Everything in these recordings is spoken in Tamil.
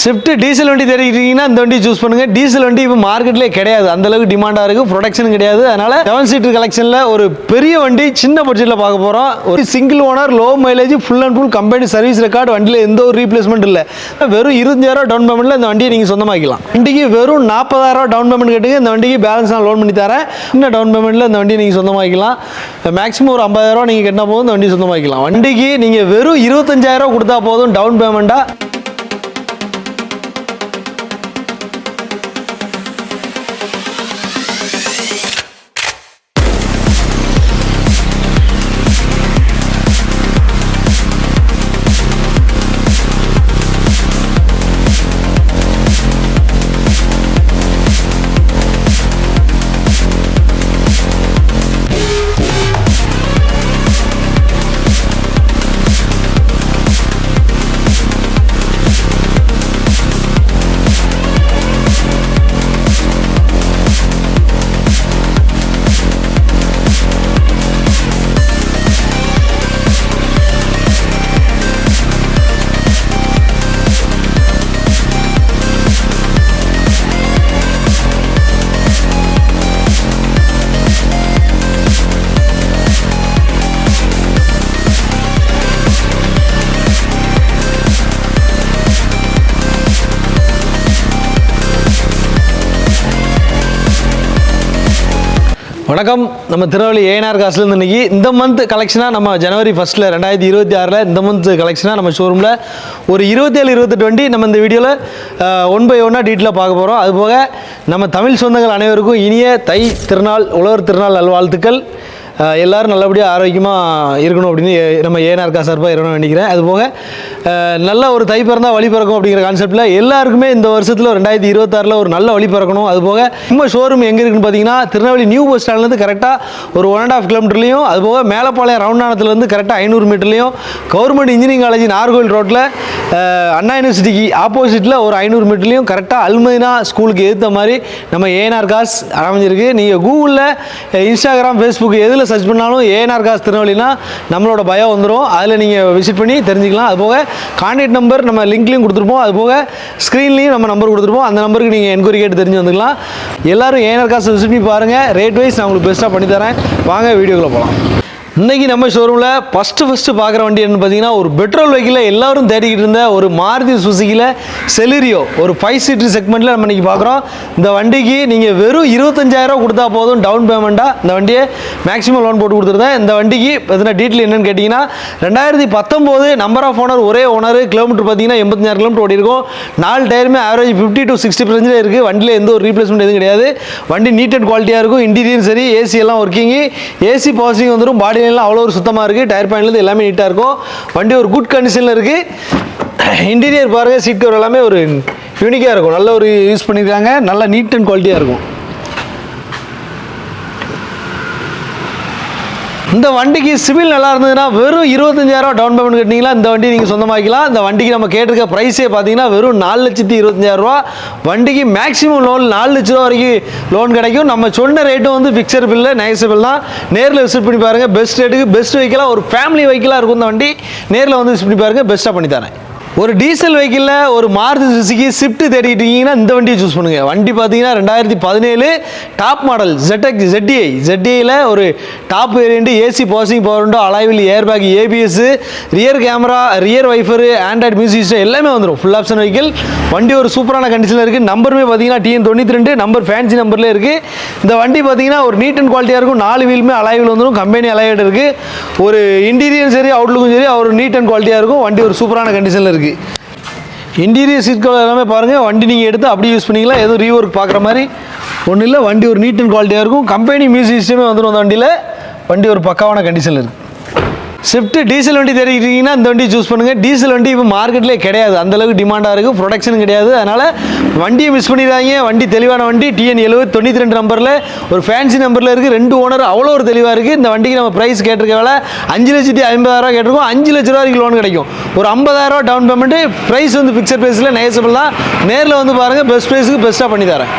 ஸ்விஃப்ட் டீசல் வண்டி தெரிவிக்கிறீங்கன்னா இந்த வண்டி சூஸ் பண்ணுங்க. டீசல் வண்டி இப்போ மார்க்கெட்லேயே கிடையாது. அந்த அளவுக்கு டிமாண்டாக இருக்கு. ப்ரொடக்ஷன் கிடையாது. அதனால செவன் சீட்டர் கலெக்ஷனில் ஒரு பெரிய வண்டி சின்ன பட்ஜெட்டில் பார்க்க போகிறோம் ஒரு single owner low mileage full and full company service record வண்டியில் எந்த ஒரு ரீப்ளேஸ்மெண்ட் இல்லை. வெறும் இருபத்தஞ்சாயிரம் டவுன் பேமெண்ட்டில் இந்த வண்டியை நீங்கள் சொந்தமாக்கலாம் வண்டிக்கு வெறும் நாற்பதாயிரம் டவுன் பேமெண்ட் கேட்டுங்க. இந்த வண்டிக்கு பேலன்ஸ் நான் லோன் பண்ணி தரேன். இன்னும் டவுன் பேமெண்ட்டில் இந்த வண்டியை நீங்கள் சொந்தமாக்கலாம் மேக்ஸிமம் ஒரு ஐம்பதாயிரம் நீங்கள் கட்டினா போதும் இந்த வண்டி சொந்தமாக்கலாம் வண்டிக்கு நீங்கள் வெறும் இருபத்தஞ்சாயிரம் கொடுத்தா போதும் டவுன் பேமெண்ட்டாக வணக்கம். நம்ம திருநெல்வேலி ஏஎன்ஆர் காசுலேருந்து இன்றைக்கி இந்த மந்த் கலெக்ஷனாக நம்ம ஜனவரி ஃபஸ்ட்டில் ரெண்டாயிரத்தி இருபத்தி ஆறில் இந்த மந்த் கலெக்ஷனாக நம்ம ஷோரூமில் ஒரு இருபத்தேழு இருபத்தெட்டு வண்டி நம்ம இந்த வீடியோவில் ஒன் பை ஒன்னாக டீட்டெயிலாக பார்க்க போகிறோம் அதுபோக நம்ம தமிழ் சொந்தங்கள் அனைவருக்கும் இனிய தை திருநாள் உழவர் திருநாள் நல்வாழ்த்துக்கள். எல்லாரும் நல்லபடியாக ஆரோக்கியமாக இருக்கணும் அப்படின்னு ஏ- நம்ம ஏஎன்ஆர் கா சார்பாக இருக்கணும் நினைக்கிறேன் அதுபோக நல்ல ஒரு தை பிறந்தால் வழி பிறக்கும் அப்படிங்கிற கான்செப்ட்டில் எல்லாருக்குமே இந்த வருஷத்தில் ரெண்டாயிரத்தி இருபத்தாறில் ஒரு நல்ல வழி பிறக்கணும். அதுபோக நம்ம ஷோரூம் எங்கே இருக்குன்னு பார்த்தீங்கன்னா திருநெல்வேலி நியூ பஸ் ஸ்டாண்ட்லேருந்து கரெக்டாக ஒரு ஒன் அண்ட் ஆஃப் கிலோமீட்டர்லையும் அதுபோக மேலப்பாளையம் ரவுண்டானத்துலேருந்து கரெக்டாக ஐநூறு மீட்டர்லையும் கவர்மெண்ட் இன்ஜினியரிங் காலேஜ் நார்கோவில் ரோட்டில் அண்ணா யூனிவர்சிட்டிக்கு ஆப்போசிட்டில் ஒரு ஐநூறு மீட்டர்லையும் கரெக்டாக அல்மதினா ஸ்கூலுக்கு எதிர்த்த மாதிரி நம்ம ஏஎன்ஆர் காஸ் அமைஞ்சிருக்கு. நீங்கள் கூகுளில் இன்ஸ்டாகிராம் ஃபேஸ்புக் எதில் சர்ச் பண்ணாலும் ஏஎன்ஆர் காஸ் திருநெல்வேலினா நம்மளோட பயம் வந்துடும் அதில் நீங்கள் விசிட் பண்ணி தெரிஞ்சுக்கலாம். அதுபோக கான்டாக்ட் நம்பர் நம்ம லிங்க்லையும் கொடுத்துருப்போம். அதுபோக ஸ்க்ரீன்லேயும் நம்ம நம்பர் கொடுத்துருப்போம். அந்த நம்பருக்கு நீங்கள் என்கொயரி கேட்டு தெரிஞ்சு வந்துக்கலாம். எல்லோரும் ஏஎன்ஆர் காசு விசிட் பண்ணி பாருங்கள் ரேட் வைஸ் நான் உங்களுக்கு பெஸ்ட்டாக பண்ணி தரேன் வாங்க வீடியோக்குள்ளே போகலாம் இன்னைக்கு நம்ம ஷோரூமில் ஃபஸ்ட்டு ஃபஸ்ட்டு பார்க்குற வண்டி என்னன்னு பார்த்தீங்கன்னா ஒரு பெட்ரோல் வெஹிக்கில் எல்லாரும் தேடிக்கிட்டு இருந்த ஒரு மாருதி சுசுகியில் செலிரியோ ஒரு ஃபைவ் சீட்டர் செக்மெண்ட்டில் நம்ம இன்றைக்கி பார்க்குறோம். இந்த வண்டிக்கு நீங்கள் வெறும் இருபத்தஞ்சாயிரம் கொடுத்தா போதும் டவுன் பேமெண்ட்டாக இந்த வண்டியை மேக்ஸிமம் லோன் போட்டு கொடுத்துருந்தேன். இந்த வண்டிக்கு பார்த்தீங்கன்னா டீட்டெயில் என்னென்னு கேட்டிங்கன்னா ரெண்டாயிரத்தி பத்தொம்போது நம்பர் ஆஃப் ஓனர் ஒரே ஓனர் கிலோமீட்டர் பார்த்தீங்கன்னா எண்பத்தஞ்சாயிரம் கிலோமீட்டர் ஓடி இருக்கும். நாலு டயருமே average fifty to sixty percentage இருக்குது வண்டியில் எந்த ஒரு ரீப்ளேஸ்மெண்ட் எதுவும் கிடையாது. வண்டி நீட் அண்ட் குவாலிட்டியாக இருக்கும். இன்டீரியரும் சரி ஏசி எல்லாம் ஒர்க்கிங்கு ஏசி பாசிங் வந்துடும் பாடி எல்லாம் அவ்வளோ ஒரு சுத்தமாக இருக்குது டயர் பாயிண்ட்லேருந்து எல்லாமே நீட்டாக இருக்கும். வண்டி ஒரு குட் கண்டிஷனில் இருக்குது இன்டீரியர் பாருங்கள் சீட் கவர் எல்லாமே ஒரு யூனிக்காக இருக்கும். நல்ல ஒரு யூஸ் பண்ணியிருக்காங்க நல்ல நீட் அண்ட் குவாலிட்டியாக இருக்கும். இந்த வண்டிக்கு சிவில் நல்லா இருந்ததுன்னா வெறும் இருபத்தஞ்சாயிரம் டவுன் பேமெண்ட் கட்டினீங்களா இந்த வண்டி நீங்கள் சொந்தமாக்கலாம் இந்த வண்டிக்கு நம்ம கேட்டிருக்க ப்ரைஸே பார்த்தீங்கன்னா வெறும் நாலு லட்சத்தி இருபத்தஞ்சாயிரம் ரூபா. வண்டிக்கு மேக்ஸிமம் லோன் நாலு லட்ச ரூபா வரைக்கும் லோன் கிடைக்கும். நம்ம சொன்ன ரேட்டும் வந்து ஃபிக்ஸர் பில்லு பில் தான். நேரில் விசிட் பண்ணி பாருங்கள் பெஸ்ட் ரேட்டுக்கு பெஸ்ட் வெஹிக்கலாக ஒரு ஃபேமிலி வெஹிக்கலாக இருக்கும் இந்த வண்டி. நேரில் வந்து விசிட் பண்ணி பாருங்கள் பெஸ்ட்டாக பண்ணி தரேன். ஒரு டீசல் வெஹிக்கிளில் ஒரு மாருதி சுசுகி ஸ்விஃப்ட் தேடிட்டு இந்த வண்டியை சூஸ் பண்ணுங்கள் வண்டி பார்த்தீங்கன்னா ரெண்டாயிரத்தி பதினேழு டாப் மாடல் ZX ஜெட்டிஐ ஜெட்டிஐயில் ஒரு top variant AC passing power window alloy wheel air bag ABS rear camera rear wiper Android music system எல்லாமே வந்துடும் ஃபுல் ஆப்ஷன் வெஹிக்கிள் வண்டி ஒரு சூப்பரான கண்டிஷனில் இருக்குது நம்பருமே பார்த்தீங்கன்னா டிஎன் தொண்ணூற்றி ரெண்டு நம்பர் ஃபேன்சி நம்பர்லேயே இருக்குது இந்த வண்டி பார்த்தீங்கன்னா ஒரு நீட் அண்ட் குவாலிட்டியாக இருக்கும். நாலு வீலுமே அலைவில் வந்துடும் கம்பெனி அலைவ் இருக்குது ஒரு இன்டீரியரும் சரி அவுட்லுக்கும் சரி ஒரு நீட் அண்ட் குவாலிட்டியாக இருக்கும். வண்டி ஒரு சூப்பரான கண்டிஷனில் இருக்குது இன்டீரியர் சீட் கவர் எல்லாமே பாருங்கள் வண்டி நீங்கள் எடுத்து அப்படியே யூஸ் பண்ணிக்கலாம். எதுவும் ரீஒர்க் பார்க்குற மாதிரி. ஒன்றும் இல்லை வண்டி ஒரு நீட் அண்ட் குவாலிட்டியாக இருக்கும். கம்பெனி மியூசிக் சிஸ்டமே வந்துடும் அந்த வண்டியில். வண்டி ஒரு பக்காவான கண்டிஷனில் இருக்குது ஸ்விஃப்ட் டீசல் வண்டி தெரிவிக்கிறீங்கன்னா இந்த வண்டி சூஸ் பண்ணுங்கள் டீசல் வண்டி இப்போ மார்க்கெட்லேயே கிடையாது. அந்த அளவுக்கு டிமாண்டாக இருக்குது ப்ரொடக்ஷன் கிடையாது. அதனால் வண்டியை மிஸ் பண்ணிடுறாங்க வண்டி தெளிவான வண்டி. டிஎன் எழுபது தொண்ணூற்றி ரெண்டு நம்பரில் ஒரு ஃபேன்சி நம்பரில் இருக்குது ரெண்டு ஓனர் அவ்வளோ ஒரு தெளிவாக இருக்குது இந்த வண்டிக்கு நம்ம ப்ரைஸ் கேட்டிருக்க வேலை அஞ்சு லட்சத்தி ஐம்பதாயிரம் கேட்டிருக்கோம். அஞ்சு லட்ச ரூபா வரைக்கும் லோன் கிடைக்கும். ஒரு ஐம்பதாயிரரூவா டவுன் பேமெண்ட்டு ப்ரைஸ் வந்து ஃபிக்சர் ப்ரைஸில் நேசபிள் தான். நேரில் வந்து பாருங்கள் பெஸ்ட் ப்ரைஸுக்கு பெஸ்ட்டாக பண்ணி தரேன்.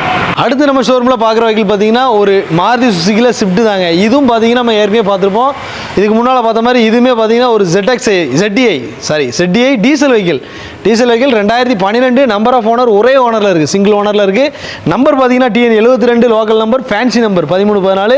அடுத்து நம்ம ஷோரூமில் பார்க்குற வெஹிக்கிள் பார்த்தீங்கன்னா ஒரு மாருதி சுசுக்கியில் ஸ்விஃப்ட் தாங்க. இதுவும் பார்த்தீங்கன்னா நம்ம ஏற்கனவே பார்த்துருப்போம். இதுக்கு முன்னால் பார்த்த மாதிரி இதுவுமே பார்த்தீங்கன்னா ஒரு ZXi ZDI sorry ZDI diesel vehicle diesel vehicle ரெண்டாயிரத்தி பன்னிரெண்டு நம்பர் ஆஃப் ஓனர் ஒரே ஓனரில் இருக்குது சிங்கிள் ஓனரில் இருக்குது நம்பர் பார்த்தீங்கன்னா டிஎன் எழுபத்தி ரெண்டு லோக்கல் நம்பர் ஃபேன்சி நம்பர் பதிமூணு பதினாலு.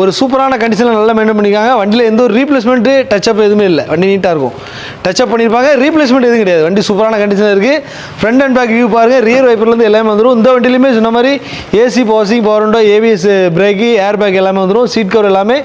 ஒரு சூப்பரான கண்டிஷனில் நல்லா மெயின்டைன் பண்ணியிருக்காங்க. வண்டியில் எந்த ஒரு ரீப்ளேஸ்மெண்ட்டு டச்சப் எதுவுமே இல்லை. வண்டி நீட்டாக இருக்கும். டச்சப் பண்ணியிருப்பாங்க ரீப்ளேஸ்மெண்ட் எதுவும் கிடையாது. வண்டி சூப்பரான கண்டிஷனில் இருக்குது ஃப்ரண்ட் அண்ட் பேக் வியூ பாருங்கள் ரியர் வைப்பர்லேருந்து எல்லாமே வந்துடும் இந்த வண்டியிலுமே சொன்ன மாதிரி AC power steering power window ABS brake air bag எல்லாமே வந்துடும் சீட் கவர் எல்லாமே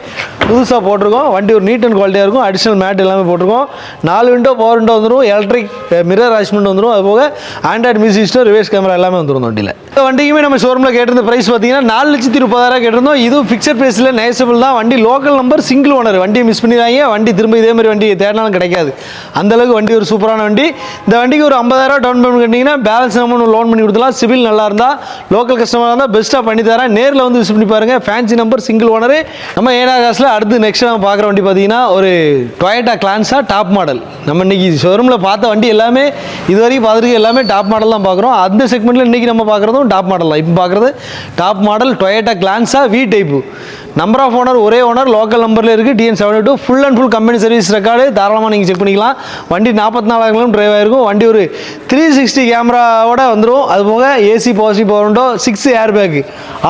புதுசாக போட்டிருக்கோம். வண்டி ஒரு நீட் அண்ட் குவாலிட்டியாக இருக்கும். அடிஷ்னல் மேட் எல்லாமே போட்டிருக்கோம். நாலு விண்டோ பவர் விண்டோ வந்துடும் எலக்ட்ரிக் மிரர் அரேஞ்ச்மெண்ட் வந்துடும் அது போக Android music system reverse camera எல்லாமே வந்துடும் வண்டியில். இந்த வண்டிக்குமே நம்ம ஷோரூமில் கேட்டிருந்த ப்ரைஸ் பார்த்தீங்கன்னா நாலு லட்சத்தி முப்பதாயிரம் கேட்டிருந்தோம். இதுவும் ஃபிக்ஸட் ப்ரைஸில் நேசபிள் தான். வண்டி லோக்கல் நம்பர் சிங்கிள் ஓனர் வண்டியை மிஸ் பண்ணிடுறாங்க வண்டி திரும்ப இதே மாதிரி வண்டி தேடினாலும் கிடைக்காது. அந்த அளவுக்கு வண்டி ஒரு சூப்பரான வண்டி. இந்த வண்டிக்கு ஒரு ஐம்பதாயிரம் டவுன் பேமெண்ட் கட்டிங்கன்னா பேலன்ஸ் அமௌண்ட் லோன் பண்ணி கொடுத்துலாம் சிவில் நல்லா இருந்தால் லோக்கல் கஸ்டமராக இருந்தால் பெஸ்ட்டாக பண்ணி தரேன். நேரில் வந்து விசிட் பண்ணி பாருங்கள் ஃபேன்சி நம்பர் சிங்கிள் ஓனரு நம்ம ஏனா காசில் அடுத்து நெக்ஸ்ட் நம்ம பார்க்குற வண்டி பார்த்தீங்கன்னா ஒரு டொயேட்டா கிளான்ஸா டாப் மாடல் நம்ம இன்னைக்கு ஷோரூமில் பார்த்த வண்டி எல்லாமே இது வரைக்கும் பார்த்துருக்கு எல்லாமே டாப் மாடல் தான் பார்க்குறோம். அந்த செக்மெண்ட்டில் இன்றைக்கி நம்ம பார்க்குறதும் டாப் மாடல் தான். இப்போ பார்க்குறது top model Toyota Glanza V type number of owner ஒரே ஓனர் லோக்கல் நம்பரில் இருக்குது TN seven two full and full company service record தாராளமாக நீங்கள் செக் பண்ணிக்கலாம். வண்டி நாற்பத்தி நாலாயிரம் கிலோமீட்டர் டிரைவ் ஆயிருக்கும். வண்டி ஒரு த்ரீ சிக்ஸ்டி கேமராவோட வந்துடும் அது போக AC positive power window six air bag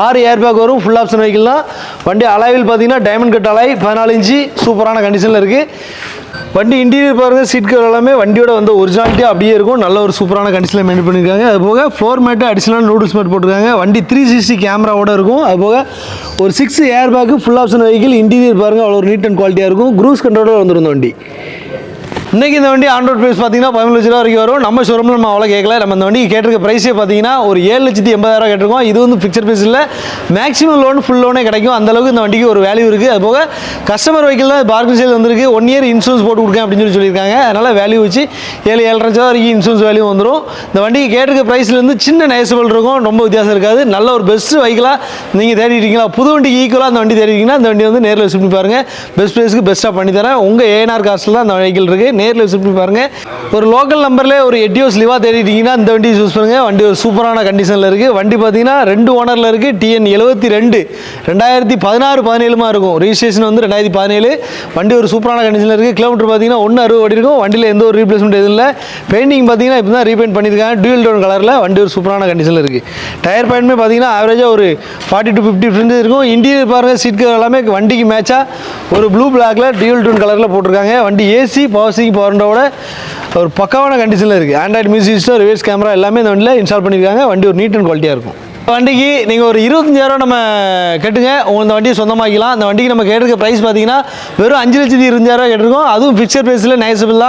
ஆறு ஏர் பேக் வரும் ஃபுல் ஆப்ஷன் வைக்கலாம் வண்டி அலாயில் பார்த்தீங்கன்னா டைமண்ட் கட் அலை பதினாலு இன்ச்சு சூப்பரான கண்டிஷனில் இருக்குது வண்டி இன்டீரியர் பாருங்கள் சீட் கவர் எல்லாமே வண்டியோட வந்து ஒரிஜினாலிட்டியாக அப்படியே இருக்கும். நல்ல ஒரு சூப்பரான கண்டிஷனில் மெயின் பண்ணியிருக்காங்க. அது போக floor mat additional noodles mat போட்டிருக்காங்க. வண்டி த்ரீ சிக்ஸ்டி கேமராவோட இருக்கும். அது போக ஒரு six air bag full option vehicle interior பாருங்கள் அவ்வளோ ஒரு நீட் அண்ட் குவாலிட்டியாக இருக்கும். க்ரூஸ் கண்ட்ரோலோட வந்துருந்த வண்டி. இன்றைக்கி இந்த வண்டி ஆன் ப்ரைஸ் பார்த்தீங்கன்னா பதினஞ்சு லட்ச ரூபா வரைக்கும் வரும். நம்ம ஷோரூமில் நம்ம அவ்வளோ கேட்கல நம்ம இந்த வண்டி கேட்டிருக்க ப்ரைஸே பார்த்தீங்கன்னா ஒரு ஏழு லட்சத்தி எண்பதாயிரம் கேட்டிருக்கோம். இது வந்து பிக்சர் ப்ரைஸ் இல்லை. மேக்ஸிமம் லோன் ஃபுல் லோனே கிடைக்கும். அந்த அளவுக்கு இந்த வண்டிக்கு ஒரு வேல்யூ இருக்குது அது போக கஸ்டமர் வெஹிக்கிள் தான். பார்க்கிங் சேல் வந்திருக்கு. ஒன் இயர் இன்சூரன்ஸ் போட்டு கொடுக்கேன் அப்படின்னு சொல்லி சொல்லியிருக்காங்க. அதனால் வேல்யூ வச்சு ஏழு ஏழரை லட்சம் வரைக்கும் இன்சூரன்ஸ் வேல்யூ வந்துடும் இந்த வண்டிக்கு கேட்டிருக்க ப்ரைஸ்லேருந்து சின்ன நேசபிள் இருக்கும். ரொம்ப வித்தியாசம் இருக்காது. நல்ல ஒரு பெஸ்ட் வெஹிக்கிளாக நீங்கள் தேடிட்டீங்களா புது வண்டிக்கு ஈக்குவலாக அந்த வண்டி தேடிட்டீங்கன்னா அந்த வண்டி வந்து நேரில் விசிட் பண்ணி பாருங்கள் பெஸ்ட் ப்ரைஸ்க்கு பெஸ்ட்டாக பண்ணி தரேன். உங்கள் ஏஎன்ஆர் காஸ்ட்டில் தான் அந்த வெஹிக்கிள் இருக்குது நேரில் விசிட் பண்ணி பாருங்கள் ஒரு லோக்கல் நம்பர்லேயே ஒரு எட்டியோஸ் லிவா தேடிட்டீங்கன்னா இந்த வண்டி யூஸ் பண்ணுங்கள் வண்டி ஒரு சூப்பரான கண்டிஷனில் இருக்குது வண்டி பார்த்தீங்கன்னா ரெண்டு ஓனரில் இருக்குது டிஎன் எழுபத்தி ரெண்டு. ரெண்டாயிரத்தி பதினாறு பதினேழுமா இருக்கும். ரிஜிஸ்ட்ரேஷன் வந்து ரெண்டாயிரத்தி பதினேழு. வண்டி ஒரு சூப்பரான கண்டிஷனில் இருக்குது கிலோமீட்டர் பார்த்தீங்கன்னா ஒன்று அறுபது ஓடி இருக்கும். வண்டியில் எந்த ஒரு ரீப்ளேஸ்மெண்ட் எதுவும் இல்லை. பெயிண்டிங் பார்த்தீங்கன்னா இப்போ தான் ரீபெயிண்ட் பண்ணியிருக்காங்க. டியூல் டோன் கலரில் வண்டி ஒரு சூப்பரான கண்டிஷனில் இருக்குது டயர் பாயிண்ட்மே பார்த்தீங்கன்னா ஆவரேஜாக ஒரு ஃபார்ட்டி டு ஃபிஃப்டி ஃப்ரெண்ட்ஸ் இருக்கும். இன்டீரியர் பாருங்கள் சீட் எல்லாமே வண்டிக்கு மேட்சாக ஒரு ப்ளூ பிளாக்ல டியூல் டோன் கலரில் போட்டிருக்காங்க. வண்டி ஏசி பவர் சிங் பவர்ண்டோட ஒரு பக்காவான கண்டிஷனில் இருக்குது Android music system reverse camera எல்லாமே இந்த வண்டியில் இன்ஸ்டால் பண்ணியிருக்காங்க வண்டி ஒரு நீட் அண்ட் குவாலிட்டியாக இருக்கும். வண்டிக்கு நீங்கள் ஒரு இருபத்தஞ்சாயிரம் நம்ம கட்டுங்க. உங்கள் இந்த வண்டியை சொந்தமாக்கிக்கலாம். அந்த வண்டிக்கு நம்ம கேட்டிருக்க ப்ரைஸ் பார்த்தீங்கன்னா வெறும் அஞ்சு லட்சத்தி இருபஞ்சாயிரம் கேட்டிருக்கோம். அதுவும் ஃபிக்சர் ப்ரைஸில் நைசபிள்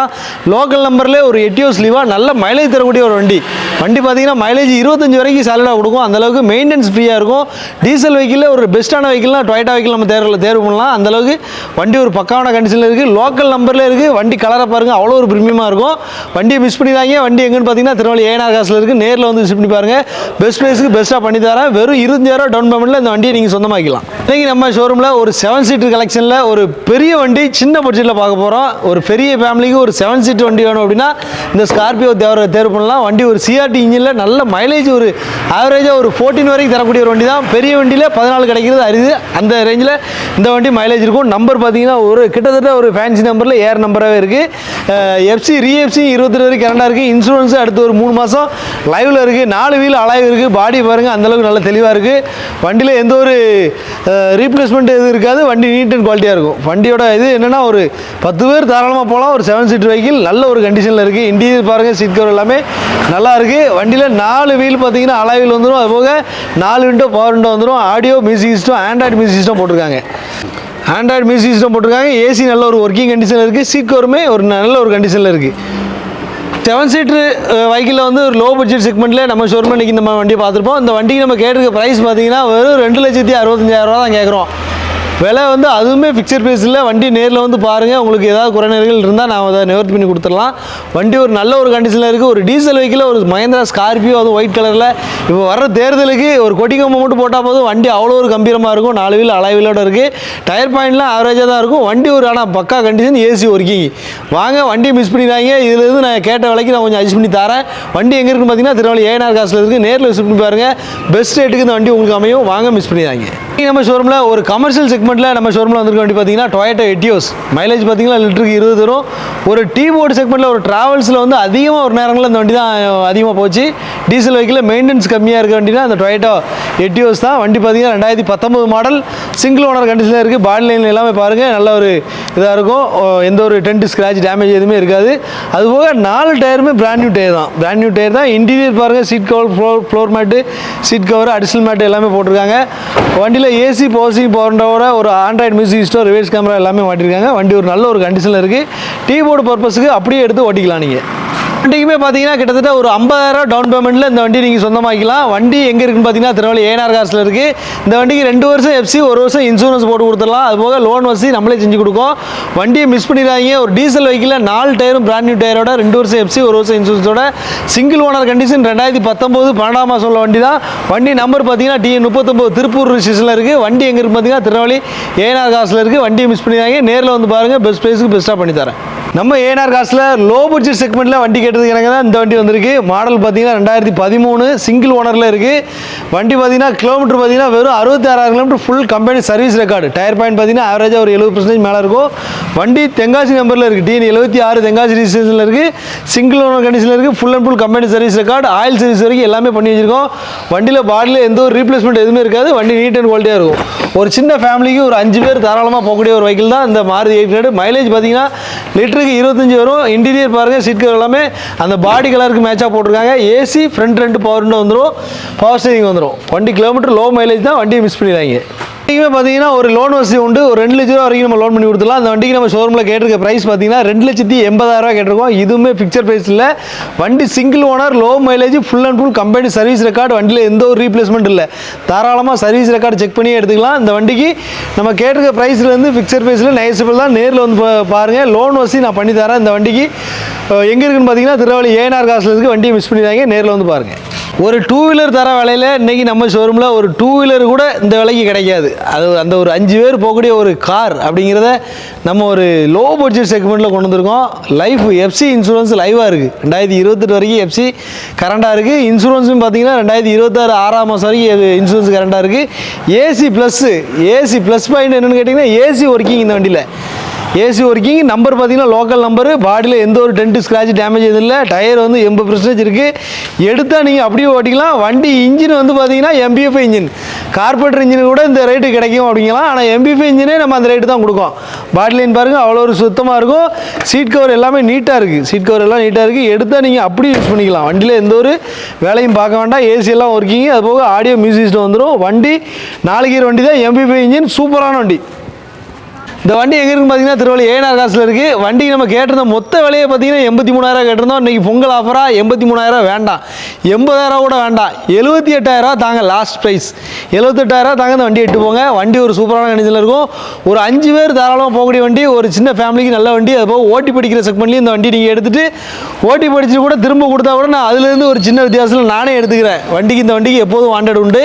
லோக்கல் நம்பரில் ஒரு எட்டியோஸ் லீவாக நல்ல மைலேஜ் தரக்கூடிய ஒரு வண்டி. வண்டி பார்த்தீங்கன்னா மைலேஜ் இருபத்தஞ்சு வரைக்கும் சாலடாக கொடுக்கும். அந்தளவுக்கு மெயின்டெனன்ஸ் ஃப்ரீயாக இருக்கும். டீசல் வெஹிக்கிளில் ஒரு பெஸ்ட்டான வெஹிக்கிள்னா டொயட்டா வெஹிக்கிள் நம்ம தேர்வில் தேர்வு பண்ணலாம். அந்த அளவுக்கு வண்டி ஒரு பக்காவான கண்டிஷனில் இருக்குது லோக்கல் நம்பரில் இருக்குது வண்டி கலரை பாருங்கள் அவ்வளோ ஒரு ப்ரீமியமாக இருக்கும். வண்டியை மிஸ் பண்ணிடாங்க வண்டி எங்கன்னு பார்த்தீங்கன்னா திருநெல்வேலி ஏனார் காசில் இருக்குது நேரில் வந்து மிஸ் பண்ணி பாருங்கள் பெஸ்ட் ப்ரைஸுக்கு பெஸ்ட்டாக பண்ணி தரேன் வெறும் இருபஞ்சாயிரம் டவுன் பேமெண்ட்டில் இந்த வண்டியை நீங்கள் சொந்தமாக்கலாம் இன்றைக்கி நம்ம ஷோரூமில் ஒரு செவன் சீட்டர் கலெக்ஷனில் ஒரு பெரிய வண்டி சின்ன பட்ஜெட்டில் பார்க்க போகிறோம் ஒரு பெரிய ஃபேமிலிக்கு ஒரு செவன் சீட் வண்டி வேணும் அப்படின்னா இந்த ஸ்கார்பியோ தேவரை தேர்வு பண்ணலாம். வண்டி ஒரு சிஆர்டி இன்ஜினில் நல்ல மைலேஜ் ஒரு ஆவரேஜாக ஒரு ஃபோர்டீன் வரைக்கும் தரக்கூடிய ஒரு வண்டி தான். பெரிய வண்டியில் பதினாலு கிடைக்கிறது அரிது. அந்த ரேஞ்சில் இந்த வண்டி மைலேஜ் இருக்கும். நம்பர் பார்த்தீங்கன்னா ஒரு கிட்டத்தட்ட ஒரு ஃபேன்சி நம்பரில் ஏர் நம்பராகவே இருக்குது எஃப்சி ரீஎஃப்சி இருபத்தி ரெண்டு வரைக்கும் கரண்டாக இருக்குது இன்சூரன்ஸ் அடுத்து ஒரு மூணு மாதம் லைவில் இருக்குது நாலு வீல் அலைவ் இருக்குது பாடி பாருங்கள் அந்தளவுக்கு நல்ல தெளிவாக இருக்குது வண்டியில் எந்த ஒரு ரீப்ளேஸ்மெண்ட் எதுவும் இருக்காது. வண்டி நீட் அண்ட் குவாலிட்டியாக இருக்கும். வண்டியோட இது என்னென்னா ஒரு பத்து பேர் தாராளமாக போகலாம். ஒரு செவன் சீட் வெஹிக்கிள் நல்ல ஒரு கண்டிஷனில் இருக்குது இன்டீரியர் பாருங்கள் சீட் கவர் எல்லாமே நல்லா இருக்குது வண்டியில் நாலு வீல் பார்த்தீங்கன்னா அலைவில் வந்துடும் அதுபோக நாலு விண்டோ பவர் விண்டோ வந்துடும் audio music system Android music system போட்டிருக்காங்க. ஆண்ட்ராய்டு மியூசிக் சிஸ்டம் போட்டிருக்காங்க. ஏசி நல்ல ஒரு ஒர்க்கிங் கண்டிஷனில் இருக்குது சீட் கவருமே ஒரு நல்ல ஒரு கண்டிஷனில் இருக்குது செவன் சீட்ரு வைக்கிளில் வந்து ஒரு லோ பட்ஜெட் செக்மெண்ட்டில் நம்ம ஷோரூம் இன்றைக்கி நம்ம வண்டியை பார்த்துருப்போம். இந்த வண்டிக்கு நம்ம கேட்டிருக்க ப்ரைஸ் பார்த்தீங்கன்னா வெறும் ரெண்டு லட்சத்தி அறுபத்தஞ்சாயிரம் ரூபா தான் கேட்குறோம். விலை வந்து அதுவுமே ஃபிக்சட் ப்ரைஸில் வண்டி நேரில் வந்து பாருங்கள் உங்களுக்கு ஏதாவது குறைநிறைகள் இருந்தால் நான் அதை நிவர்த்தி பண்ணி கொடுத்துடலாம். வண்டி ஒரு நல்ல ஒரு கண்டிஷனில் இருக்குது ஒரு டீசல் வெஹிக்கிள் ஒரு மகேந்திரா ஸ்கார்பியோ அதுவும் ஒயிட் கலரில் இப்போ வர்ற தேர்தலுக்கு ஒரு கொட்டி கம்பம் மட்டும் போட்டால் போதும். வண்டி அவ்வளோ ஒரு கம்பீரமாக இருக்கும். நாலு வீல் அலைவிலோட இருக்குது டயர் பாயிண்ட்லாம் ஆவரேஜாக தான் இருக்கும். வண்டி ஒரு ஆனால் பக்கா கண்டிஷன் ஏசி ஒர்க்கிங் வாங்க வண்டியை மிஸ் பண்ணிடுறாங்க இதுலேருந்து நான் கேட்ட விலைக்கு நான் கொஞ்சம் அட்ஜஸ்ட் பண்ணி தரேன். வண்டி எங்கே இருக்குன்னு பார்த்தீங்கன்னா திருநெல்வேலி ஏஎன்ஆர் காசில் இருக்குது நேரில் விசிட் பண்ணி பாருங்கள் பெஸ்ட் ரேட்டுக்கு இந்த வண்டி உங்களுக்கு அமையும். வாங்க மிஸ் பண்ணிடுறாங்க நம்ம ஷோரூமில் ஒரு கமர்ஷியல் செக்மெண்ட்டில் நம்ம ஷோரூமில் வந்திருக்க வண்டி பார்த்தீங்கன்னா டொயேட்டோ எட்டியோஸ் மைலேஜ் பார்த்தீங்கன்னா லிட்டருக்கு இருபது வரும். ஒரு டீ போர்டு செக்மெண்ட்டில் ஒரு ட்ராவல்ஸில் வந்து அதிகமாக ஒரு நேரங்களில் இந்த வண்டி தான் அதிகமாக போச்சு. டீசல் வெஹிக்கில் மெயின்டெனன்ஸ் கம்மியாக இருக்க வண்டினா அந்த டொயேட்டோ எட்டியோஸ் தான். வண்டி பார்த்தீங்கன்னா ரெண்டாயிரத்தி பத்தொம்பது மாடல் சிங்கிள் ஓனர் கண்டிஷனில் இருக்குது பாடி லைன் எல்லாமே பாருங்கள் நல்ல ஒரு இதாக இருக்கும். எந்த ஒரு டென்ட் ஸ்க்ராட்ச் டேமேஜ் எதுவுமே இருக்காது. அதுபோக நாலு டயருமே பிராண்ட் நியூ டயர் தான். பிராண்ட் நியூ டயர் தான். இன்டீரியர் பாருங்கள் seat cover floor floor mat seat cover additional mat எல்லாமே போட்டிருக்காங்க. வண்டியில் ஏசி பவர்சிங் பவர்ன்றோட ஒரு Android music store reverse camera எல்லாமே மாட்டிருக்காங்க. வண்டி ஒரு நல்ல ஒரு கண்டிஷனில் இருக்குது டீ போர்டு பர்பஸுக்கு அப்படியே எடுத்து ஓட்டிக்கலாம் நீங்கள் வண்டிக்குமே பார்த்தீங்கன்னா கிட்டத்தட்ட ஒரு 50000 டவுன் பேமெண்ட்டில் இந்த வண்டி நீங்கள் சொந்தமாக்கலாம் வண்டி எங்கே இருக்குன்னு பார்த்தீங்கன்னா திருநெல்வேலி ஏனார் காசில் இருக்குது இந்த வண்டிக்கு ரெண்டு வருஷம் எஃப்சி ஒரு வருஷம் இன்சூரன்ஸ் போட்டு கொடுத்துடலாம். அது போக லோன் வசதி நம்மளே செஞ்சு கொடுக்கும். வண்டியை மிஸ் பண்ணிடாதீங்க. ஒரு டீசல் வெஹிக்கிளில் நாலு டயரும் பிராண்ட் நியூ டயரோட ரெண்டு வருஷம் எஃப்சி ஒரு வருஷம் இன்சூரன்ஸோட சிங்கிள் ஓனர் கண்டிஷன் ரெண்டாயிரத்தி பத்தொம்போது பன்னெண்டாம் மாதம் உள்ள வண்டி தான் வண்டி நம்பர் பார்த்தீங்கன்னா டிஎன் முப்பத்தொம்போது திருப்பூர் ஸ்டேஷனில் இருக்குது வண்டி எங்கே இருக்கு பார்த்தீங்கன்னா திருநெல்வேலி ஏனார் காசில் இருக்குது வண்டியை மிஸ் பண்ணிடாதீங்க. நேரில் வந்து பாருங்கள் பெஸ்ட் ப்ரைஸுக்கு பெஸ்ட்டாக பண்ணி தரேன் நம்ம ஏனார் காசில் லோ பட்ஜெட் செக்மெண்ட்டில் வண்டி கேட்டதுக்கு எனக்கு தான் இந்த வண்டி வந்திருக்கு. மாடல் பார்த்தீங்கன்னா ரெண்டாயிரத்தி பதிமூணு சிங்கிள் ஓனரில் இருக்குது வண்டி பார்த்தீங்கன்னா கிலோமீட்டர் பார்த்தீங்கன்னா வெறும் அறுபத்தி ஆறாயிரம் kilometre full company service record tyre point பார்த்தீங்கன்னா ஆவரேஜாக ஒரு எழுபது பர்சன்டேஜ் மேலே இருக்கும். வண்டி தென்காசி நம்பரில் இருக்குது டிஎன் எழுபத்தி ஆறு தென்காசி ரிஜிஸ்ட்ரேஷனில் இருக்குது சிங்கிள் ஓனர் கண்டிஷனில் இருக்குது full and full company service record oil service வரைக்கும் எல்லாமே பண்ணி வச்சுருக்கோம். வண்டியில் பாடியில் எந்த ஒரு ரீப்ளேஸ்மெண்ட் எதுவுமே இருக்காது. வண்டி நீட் அண்ட் குவாலிட்டியாக இருக்கும். ஒரு சின்ன ஃபேமிலிக்கு ஒரு அஞ்சு பேர் தாராளமாக போகக்கூடிய ஒரு வெஹிக்கிள் தான் இந்த மாறுதி எயிட் ஹண்ட்ரட் மைலேஜ் பார்த்தீங்கன்னா லிட்டருக்கு இருபத்தஞ்சு வரும். இன்டீரியர் பாருங்கள் சீட் எல்லாமே. அந்த பாடி கலருக்கு மேட்சாக போட்டிருக்காங்க. ஏசி ஃப்ரண்ட் ரெண்டு பவர் வந்துடும் பவர் ஸ்டேரிங் வந்துடும் வண்டி கிலோமீட்டர் லோ மைலேஜ் தான் வண்டியை மிஸ் பண்ணிடுறாங்க இங்கே பார்த்தீங்கன்னா ஒரு லோன் வசதி உண்டு. ஒரு ரெண்டு லட்ச ரூபா வரைக்கும் நம்ம லோன் பண்ணி கொடுத்துலாம் அந்த வண்டிக்கு நம்ம ஷோரூமில் கேட்டிருக்க ப்ரைஸ் பார்த்தீங்கன்னா ரெண்டு லட்சத்தி எண்பதாயிரரூவா கேட்டிருக்கோம். இதுவுமே பிக்சர் ப்ரைஸ் இல்லை. வண்டி single owner low mileage full and full company service record வண்டியில் எந்த ஒரு ரீப்ளேஸ்மெண்ட் இல்லை. தாராளமாக சர்வீஸ் ரெக்கார்டு செக் பண்ணியே எடுத்துக்கலாம். இந்த வண்டிக்கு நம்ம கேட்டிருக்க ப்ரைஸ்லேருந்து பிக்சர் ப்ரைஸில் நைசபிள் தான். நேரில் வந்து பாருங்கள் லோன் வசதி நான் பண்ணி தரேன். இந்த வண்டிக்கு எங்கே இருக்குன்னு பார்த்தீங்கன்னா திருவள்ளி ஏஎன்ஆர் காசில் இருக்குது வண்டியை மிஸ் பண்ணிடுறாங்க நேரில் வந்து பாருங்கள் ஒரு டூ வீலர் தர விலையில் இன்றைக்கி நம்ம ஷோரூமில் ஒரு டூ வீலர் கூட இந்த விலைக்கு கிடைக்காது. அது அந்த ஒரு அஞ்சு பேர் போகக்கூடிய ஒரு கார் அப்படிங்கிறத நம்ம ஒரு லோ பட்ஜெட் செக்மெண்ட்டில் கொண்டு வந்திருக்கோம். லைஃப் எஃப்சி இன்சூரன்ஸ் லைவாக இருக்குது ரெண்டாயிரத்தி இருபத்தெட்டு வரைக்கும் எஃப்சி கரண்டாக இருக்குது இன்சூரன்ஸும் பார்த்தீங்கன்னா ரெண்டாயிரத்தி இருபத்தாறு ஆறாம் மாதம் வரைக்கும் இன்சூரன்ஸ் கரண்டாக இருக்குது AC plus AC plus point என்னென்னு கேட்டிங்கன்னா ஏசி ஒர்க்கிங் இந்த வண்டியில். ஏசி ஒர்க்கிங் நம்பர் பார்த்தீங்கன்னா லோக்கல் நம்பரு பாடியில் எந்த ஒரு டென்ட் ஸ்க்ராட்ச் டேமேஜ் எதுவும் இல்லை. டயர் வந்து எண்பது பர்சன்டேஜ் இருக்குது எடுத்தால் நீங்கள் அப்படியே ஓட்டிக்கலாம். வண்டி இன்ஜின் வந்து பார்த்தீங்கன்னா எம்பிஎஃப் இன்ஜின் கார்பரேட்டர் இன்ஜின் கூட இந்த ரேட்டு கிடைக்கும் அப்படிங்கலாம். ஆனால் எம்பிஎஃப் இன்ஜினே நம்ம அந்த ரேட்டு தான் கொடுக்கும். பாடி பாருங்கள் அவ்வளோ ஒரு சுத்தமாக இருக்கும். சீட் கவர் எல்லாமே நீட்டாக இருக்குது சீட் கவர் எல்லாம் நீட்டாக இருக்குது எடுத்தால் நீங்கள் அப்படியே யூஸ் பண்ணிக்கலாம். வண்டியில் எந்த ஒரு வேலையும் பார்க்க வேண்டாம். ஏசி எல்லாம் ஒர்க்கிங் அது போக ஆடியோ மியூசிக் வந்துடும் வண்டி நாலு கீர் வண்டி தான் எம்பிஎஃப் இன்ஜின் சூப்பரான வண்டி. இந்த வண்டி எங்கே இருக்குன்னு பார்த்தீங்கன்னா திருவள்ளி ஏனார் காசில் இருக்குது வண்டி நம்ம கேட்டிருந்த மொத்த விலையை பார்த்தீங்கன்னா எண்பத்தி மூணாயிரம் கேட்டிருந்தோம். இன்றைக்கி பொங்கல் ஆஃபராக எண்பத்தி மூணாயிரம் வேண்டாம். எண்பதாயிரம் கூட வேண்டாம். எழுபத்தி எட்டாயிரம் தாங்க லாஸ்ட் ப்ரைஸ் எழுபத்தெட்டாயிரம் தாங்க இந்த வண்டி எட்டு போங்க. வண்டி ஒரு சூப்பரான கண்டிஷனில் இருக்கும். ஒரு அஞ்சு பேர் தாராளமாக போகக்கூடிய வண்டி ஒரு சின்ன ஃபேமிலிக்கு நல்ல வண்டி. அது போக ஓட்டி படிக்கிற செக்மெண்ட்லேயும் இந்த வண்டி நீங்கள் எடுத்துகிட்டு ஓட்டி படிச்சுட்டு கூட திரும்ப கொடுத்தா கூட நான் அதுலேருந்து ஒரு சின்ன வித்தியாசத்தில் நானே எடுத்துக்கிறேன். வண்டிக்கு இந்த வண்டிக்கு எப்போதும் வாண்டட் உண்டு.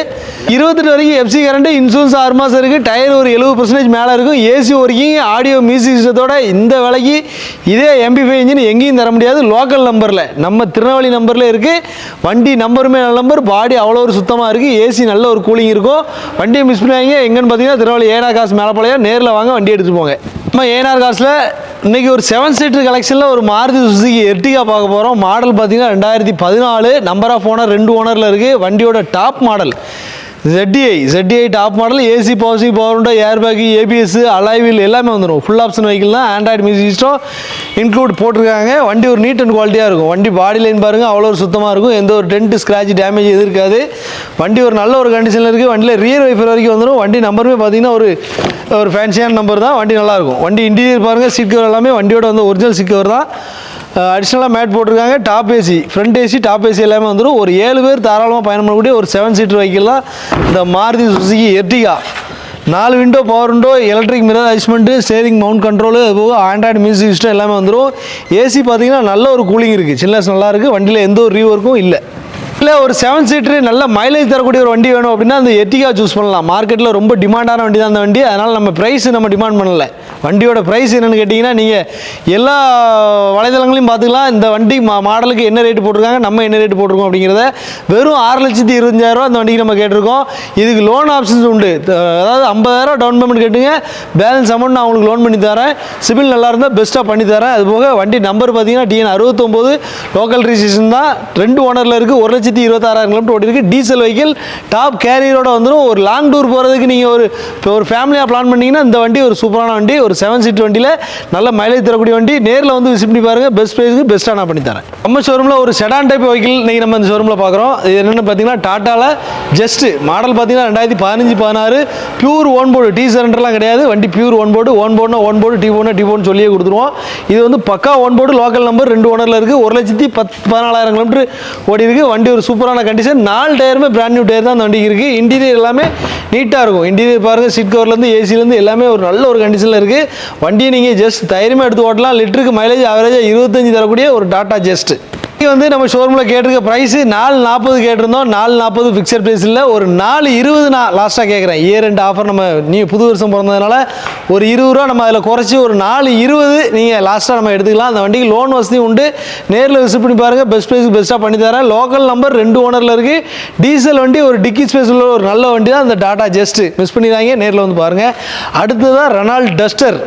இருபத்தெட்டு வரைக்கும் எஃப்சி கரண்ட்டு இன்சூரன்ஸ் ஆறு மாதம் இருக்குது டயர் ஒரு எழுபது பர்சன்டேஜ் மேலே இருக்கும். ஏசி ஒரு வரைக்கும் ஆடியோ மியூசிக் சிஸ்டத்தோட இந்த விலைக்கு இதே எம்பிஃபை இன்ஜின் எங்கேயும் தர முடியாது. லோக்கல் நம்பரில் நம்ம திருநெல்வேலி நம்பரில் இருக்குது வண்டி நம்பருமே நல்ல நம்பர் பாடி அவ்வளோ ஒரு சுத்தமாக இருக்குது ஏசி நல்ல ஒரு கூலிங் இருக்கும். வண்டியை மிஸ் பண்ணுவாங்க எங்கன்னு பார்த்தீங்கன்னா திருநெல்வேலி ஏனா காசு மேலப்பாளையம் நேரில் வாங்க வண்டி எடுத்து போங்க. நம்ம ஏனார் காசில் இன்றைக்கி ஒரு செவன் சீட்டர் கலெக்ஷனில் ஒரு மாருதி சுசுகி எர்டிகா பார்க்க போகிறோம் மாடல் பார்த்தீங்கன்னா ரெண்டாயிரத்தி பதினாலு. நம்பர் ஆஃப் ஓனர் ரெண்டு ஓனரில் இருக்குது வண்டியோட top model ZDI ZDI top model AC power steering power window air bag ABS alloy wheel எல்லாமே வந்துடும் ஃபுல் ஆப்ஷன் வெஹிக்கிள் தான். ஆண்ட்ராய்டு மியூசிக் சிஸ்டம் இன்க்ளூட் போட்டிருக்காங்க. வண்டி ஒரு நீட் அண்ட் குவாலிட்டியாக இருக்கும். வண்டி பாடி லைன் பாருங்கள் அவ்வளோ ஒரு சுத்தமாக இருக்கும். எந்த ஒரு டென்ட் ஸ்க்ராட்ச் டேமேஜ் எதுவும் இருக்காது. வண்டி ஒரு நல்ல ஒரு கண்டிஷனில் இருக்குது வண்டியில் ரியர் வைஃபர் வரைக்கும் வந்துடும் வண்டி நம்பருமே பார்த்தீங்கன்னா ஒரு ஒரு ஃபேன்சியான நம்பர் தான். வண்டி நல்லாயிருக்கும் வண்டி இன்டீரியர் பாருங்கள் சீட் கவர் எல்லாமே வண்டியோட வந்து ஒரிஜினல் சீட் கவர் தான். அடிஷ்னலாக மேட் போட்டிருக்காங்க. Top AC front AC top AC எல்லாமே வந்துடும் ஒரு ஏழு பேர் தாராளமாக பயணம் பண்ணக்கூடிய ஒரு செவன் சீட்டர் வெஹிக்கிள் தான் இந்த மாருதி சுசுகி எர்டிகா. நாலு window power window electric mirror adjustment steering mount control அதுபோக ஆண்ட்ராய்டு மியூசிக் சிஸ்டம் எல்லாமே வந்துடும் ஏசி பார்த்தீங்கன்னா நல்ல ஒரு கூலிங் இருக்குது சில்னஸ் நல்லா இருக்குது வண்டியில் எந்த ஒரு ரீவொர்க்கும் இல்லை. இல்லை ஒரு செவன் சீட்ரு நல்ல மைலேஜ் தரக்கூடிய ஒரு வண்டி வேணும் அப்படின்னா அந்த எட்டிகா சூஸ் பண்ணலாம். மார்க்கெட்டில் ரொம்ப டிமாண்டான வண்டி தான் அந்த வண்டி. அதனால் நம்ம ப்ரைஸ் நம்ம டிமாண்ட் பண்ணலை. வண்டியோட ப்ரைஸ் என்னென்னு கேட்டிங்கன்னா நீங்கள் எல்லா வலைதளங்களையும் பார்த்துக்கலாம். இந்த வண்டி மா மாடலுக்கு என்ன ரேட்டு போட்டிருக்காங்க நம்ம என்ன ரேட்டு போட்டிருக்கோம் அப்படிங்கிறத வெறும் ஆறு லட்சத்தி இருபத்தஞ்சாயிரம் அந்த வண்டிக்கு நம்ம கேட்டிருக்கோம். இதுக்கு லோன் ஆப்ஷன்ஸ் உண்டு. அதாவது ஐம்பதாயிரம் டவுன் பேமெண்ட் கேட்டுங்க. பேலன்ஸ் அமௌண்ட் நான் உங்களுக்கு லோன் பண்ணி தரேன். சிபில் நல்லா இருந்தால் பெஸ்ட்டாக பண்ணி தரேன். அது போக வண்டி நம்பர் பார்த்தீங்கன்னா டிஎன் அறுபத்தொம்போது லோக்கல் ரிஜிஸ்ட்ரேஷன் தான். ரெண்டு ஓனரில் இருக்குது ஒரு லட்சத்தி இருபத்தாறாயிரம் கிலோமீட்டர் ஓடி இருக்குது டீசல் வெஹிக்கிள் டாப் கேரியரோட வந்துடும் ஒரு லாங் டூர் போகிறதுக்கு நீங்கள் ஒரு இப்போ ஒரு ஃபேமிலியாக பிளான் பண்ணிங்கன்னா இந்த வண்டி ஒரு சூப்பரான வண்டி ஒரு செவன் சீட் வண்டியில் நல்ல மைலேஜ் தரக்கூடிய வண்டி. நேரில் வந்து விசிட் பண்ணி பாருங்கள் பெஸ்ட் ப்ரைஸுக்கு பெஸ்ட்டாக நான் பண்ணி தரேன். நம்ம ஷோரூமில் ஒரு செடான் டைப் வெஹிக்கிள் நீங்கள் நம்ம இந்த ஷோரூமில் பார்க்குறோம் இது என்னென்னு பார்த்தீங்கன்னா டாட்டாவில் ஜஸ்ட்டு மாடல் பார்த்தீங்கன்னா ரெண்டாயிரத்தி பதினஞ்சு பதினாறு. பியூர் ஓன் போர்டு டீ சரண்டர்லாம் கிடையாது. வண்டி பியூர் ஓன் போர்டு ஓன் போர்டுனா ஓன் போர்டு டி போர்டுனா டி போர்டுன்னு சொல்லியே கொடுத்துருவோம். இது வந்து பக்கா ஓன் போர்டு லோக்கல் நம்பர் ரெண்டு ஓனரில் இருக்குது ஒரு லட்சத்தி பத்து பதினாலாயிரம் கிலோமீட்டர் ஓடி இருக்குது வண்டி ஒரு சூப்பரான கண்டிஷன் நாலு டயருமே பிராண்ட் நியூ டயர் தான் அந்த வண்டிக்கு இருக்குது இன்டீரியர் எல்லாமே நீட்டாக இருக்கும். இன்டீரியர் பாருங்கள் சீட் கவர்லேருந்து ஏசிலேருந்து எல்லாமே ஒரு நல்ல ஒரு கண்டிஷனில் இருக்குது வண்டியை நீங்கள் ஜஸ்ட் தைரியமாக எடுத்து ஓட்டலாம். லிட்டருக்கு மைலேஜ் ஆவரேஜாக இருபத்தஞ்சி தரக்கூடிய ஒரு டாட்டா ஜெஸ்ட்டு இது வந்து நம்ம ஷோரூமில் கேட்டிருக்க ப்ரைஸ் நாலு நாற்பது கேட்டிருந்தோம். நாலு நாற்பது ஃபிக்ஸட் ப்ரைஸ் இல்லை. ஒரு நாலு இருபது நான் லாஸ்ட்டாக கேட்குறேன் இயர் ரெண்டு ஆஃபர் நம்ம நீ புது வருஷம் பிறந்ததுனால ஒரு இருபது ரூபா நம்ம அதில் குறைச்சி ஒரு நாலு இருபது நீங்கள் லாஸ்ட்டாக நம்ம எடுத்துக்கலாம். அந்த வண்டிக்கு லோன் வசதி உண்டு. நேரில் விசிட் பண்ணி பாருங்கள் பெஸ்ட் ப்ரைஸ் பெஸ்ட்டாக பண்ணி தரேன். லோக்கல் நம்பர் ரெண்டு ஓனரில் இருக்குது டீசல் வண்டி ஒரு டிக்கி ஸ்பேஸ் உள்ள ஒரு நல்ல வண்டி தான் அந்த டாடா ஜஸ்ட்டு மிஸ் பண்ணிடுறாங்க நேரில் வந்து பாருங்கள் அடுத்ததான் ரெனால்ட் டஸ்டர்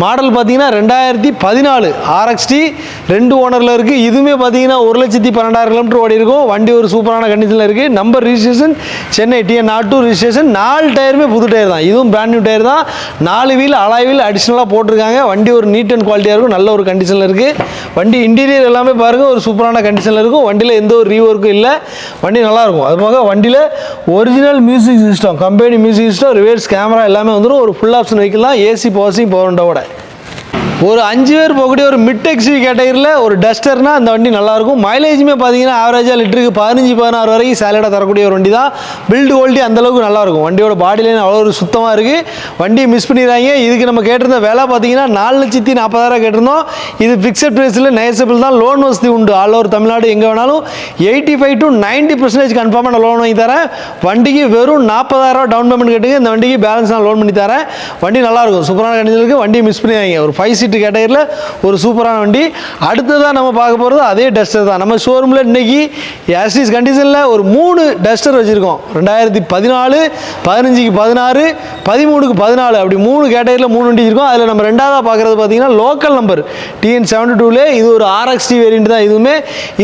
மாடல் பார்த்தீங்கன்னா ரெண்டாயிரத்தி பதினாலு ஆர்எக்ஸ்டி ரெண்டு ஓனரில் இருக்குது இதுவுமே பார்த்தீங்கன்னா ஒரு லட்சத்தி பன்னெண்டாயிரம் கிலோமீட்டர் ஓடி இருக்கும். வண்டி ஒரு சூப்பரான கண்டிஷனில் இருக்குது number registration Chennai TN nought two registration நாலு டயருமே புது டயர் தான். இதுவும் பிராண்ட் நியூ டயர் தான். நாலு வீல் அலாய் வீல் அடிஷ்னலாக போட்டிருக்காங்க. வண்டி ஒரு நீட் அண்ட் குவாலிட்டியாக இருக்கும். நல்ல ஒரு கண்டிஷனில் இருக்குது வண்டி இன்டீரியர் எல்லாமே பாருங்கள் ஒரு சூப்பரான கண்டிஷனில் இருக்கும். வண்டியில் எந்த ஒரு ரீஒர்க்கும் இல்லை. வண்டி நல்லாயிருக்கும் அது போக வண்டியில் original music system company music system reverse camera எல்லாமே வந்துடும் ஒரு ஃபுல் ஆப்ஷன் வெஹிக்கிள் தான். ஏசி பவர்ஸிங் பவர் விண்டோட Thank you. ஒரு அஞ்சு பேர் போகக்கூடிய ஒரு மிட் எக்ஸ்வி கேட்டகரியில் ஒரு டஸ்டர்னா அந்த வண்டி நல்லாயிருக்கும். மைலேஜுமே பார்த்தீங்கன்னா ஆவரேஜாக லிட்டருக்கு பதினஞ்சு பதினாறு வரைக்கும் சேலடாக தரக்கூடிய ஒரு வண்டி தான் பில்டு குவாலிட்டி அந்தளவுக்கு நல்லாயிருக்கும். வண்டியோட பாடி லைன் அவ்வளோ ஒரு சுத்தமாக இருக்குது வண்டியை மிஸ் பண்ணிடுறாங்க. இதுக்கு நம்ம கேட்டிருந்த விலை பார்த்தீங்கன்னா நாலு லட்சத்தி நாற்பதாயிரம் கேட்டிருந்தோம். இது ஃபிக்ஸட் ப்ரைஸில் நேசபிள் தான். லோன் வசதி உண்டு. ஆல் ஓவர் தமிழ்நாடு எங்கே வேணாலும் eighty five to ninety percentage கன்ஃபார்மாக நான் லோன் வாங்கி தரேன். வண்டிக்கு வெறும் நாற்பதாயிரரூவா டவுன் பேமெண்ட் கேட்டுங்க. இந்த வண்டிக்கு பேலன்ஸ் நான் லோன் பண்ணி தரேன். வண்டி நல்லாயிருக்கும். சூப்பரான கண்டிஷன் இருக்குது வண்டியை மிஸ் பண்ணிடுறாங்க ஒரு ஃபைவ் சீட்டு கேட்டகரியில் ஒரு சூப்பரான வண்டி. அடுத்ததாக நம்ம பார்க்க போகிறது அதே டஸ்டர் தான். நம்ம ஷோரூமில் இன்னைக்கு ஆஸ்டிஸ் கண்டிஷனில் ஒரு மூணு டஸ்டர் வச்சுருக்கோம். ரெண்டாயிரத்தி பதினாலு பதினஞ்சுக்கு பதினாறு பதிமூணுக்கு பதினாலு அப்படி மூணு கேட்டகரியில் மூணு வண்டி இருக்கும் அதில் நம்ம ரெண்டாவதாக பார்க்குறது பார்த்தீங்கன்னா லோக்கல் நம்பர் டிஎன் செவன்டி டூலே இது ஒரு ஆர்எக்ஸ்டி வேரியண்ட் தான் இதுவுமே.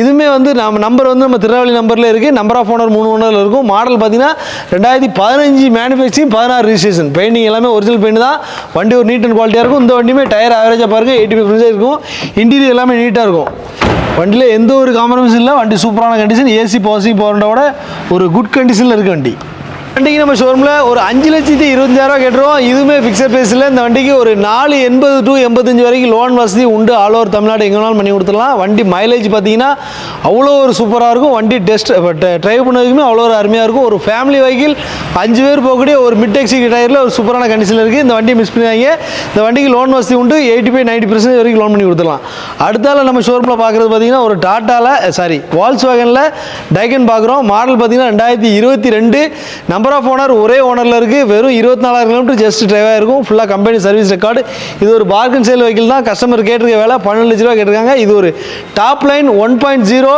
இதுவுமே வந்து நம்ம நம்பர் வந்து நம்ம திருநெல்வேலி நம்பரில் இருக்குது நம்பர் ஆஃப் ஓனர் மூணு ஓனரில் இருக்கும். மாடல் பார்த்தீங்கன்னா ரெண்டாயிரத்தி பதினஞ்சு மேனுஃபேக்சரிங் பதினாறு ரிஜிஸ்ட்ரேஷன் பெயிண்டிங் எல்லாமே ஒரிஜினல் பெயிண்ட் தான். வண்டி ஒரு நீட் அண்ட் குவாலிட்டியாக இருக்கும். இந்த வண்டியுமே டயர் ஆவரேஜாக பாருங்க எயிட்டி ஃபைவ் இருக்கும். இன்டீரியர் எல்லாமே நீட்டாக இருக்கும். வண்டியில் எந்த ஒரு காம்ப்ரமைஸும் இல்லை வண்டி சூப்பரான கண்டிஷன் ஏசி பாசிங் போகிறோட ஒரு குட் கண்டிஷனில் இருக்குது வண்டி. வண்டிக்கு நம்ம ஷோரூமில் ஒரு அஞ்சு லட்சத்தி இருபத்தஞ்சாயிரம் கேட்டுருவோம் இதுவுமே ஃபிக்ஸட் பேஸில் இந்த வண்டிக்கு ஒரு நாலு எண்பது டு எண்பத்தஞ்சு வரைக்கும் லோன் வசதி உண்டு. ஆல் ஓவர் தமிழ்நாடு எங்கே வேணாலும் பண்ணி கொடுத்துடலாம். வண்டி மைலேஜ் பார்த்தீங்கன்னா அவ்வளோ ஒரு சூப்பராக இருக்கும். வண்டி டெஸ்ட் ட்ரைவ் பண்ணதுக்குமே அவ்வளோ ஒரு அருமையாக இருக்கும். ஒரு ஃபேமிலி வெஹிக்கிள் அஞ்சு பேர் போகக்கூடிய ஒரு மிட் எக்ஸி டயரில் ஒரு சூப்பரான கண்டிஷனில் இருக்குது இந்த வண்டியை மிஸ் பண்ணிவாங்க இந்த வண்டிக்கு லோன் வசதி உண்டு. எயிட்டி ஃபைவ் நைன்ட்டி பர்சன்ட் வரைக்கும் லோன் பண்ணி கொடுத்துடலாம். அடுத்தால நம்ம ஷோரூமில் பார்க்குறது பார்த்தீங்கன்னா ஒரு டாட்டாவில் சாரி வால்ஸ் வேகனில் டைகன் பார்க்குறோம். மாடல் பார்த்தீங்கன்னா ரெண்டாயிரத்தி இருபத்தி ரெண்டு. நம்பர் ஆஃப் ஓனர் ஒரே ஓனரில் இருக்குது வெறும் இருபத்தி நாலாயிரம் கிலோமீட்டர் ஜஸ்ட் டிரைவாக இருக்கும் ஃபுல்லாக கம்பெனி சர்வீஸ் ரெக்கார்டு இது ஒரு பார்கன் சேல் வெஹிக்கிள் தான். கஸ்டமர் கேட்டிருக்க வேலை பன்னெண்டு லட்ச ரூபா கேட்டிருக்காங்க. இது ஒரு top line one point zero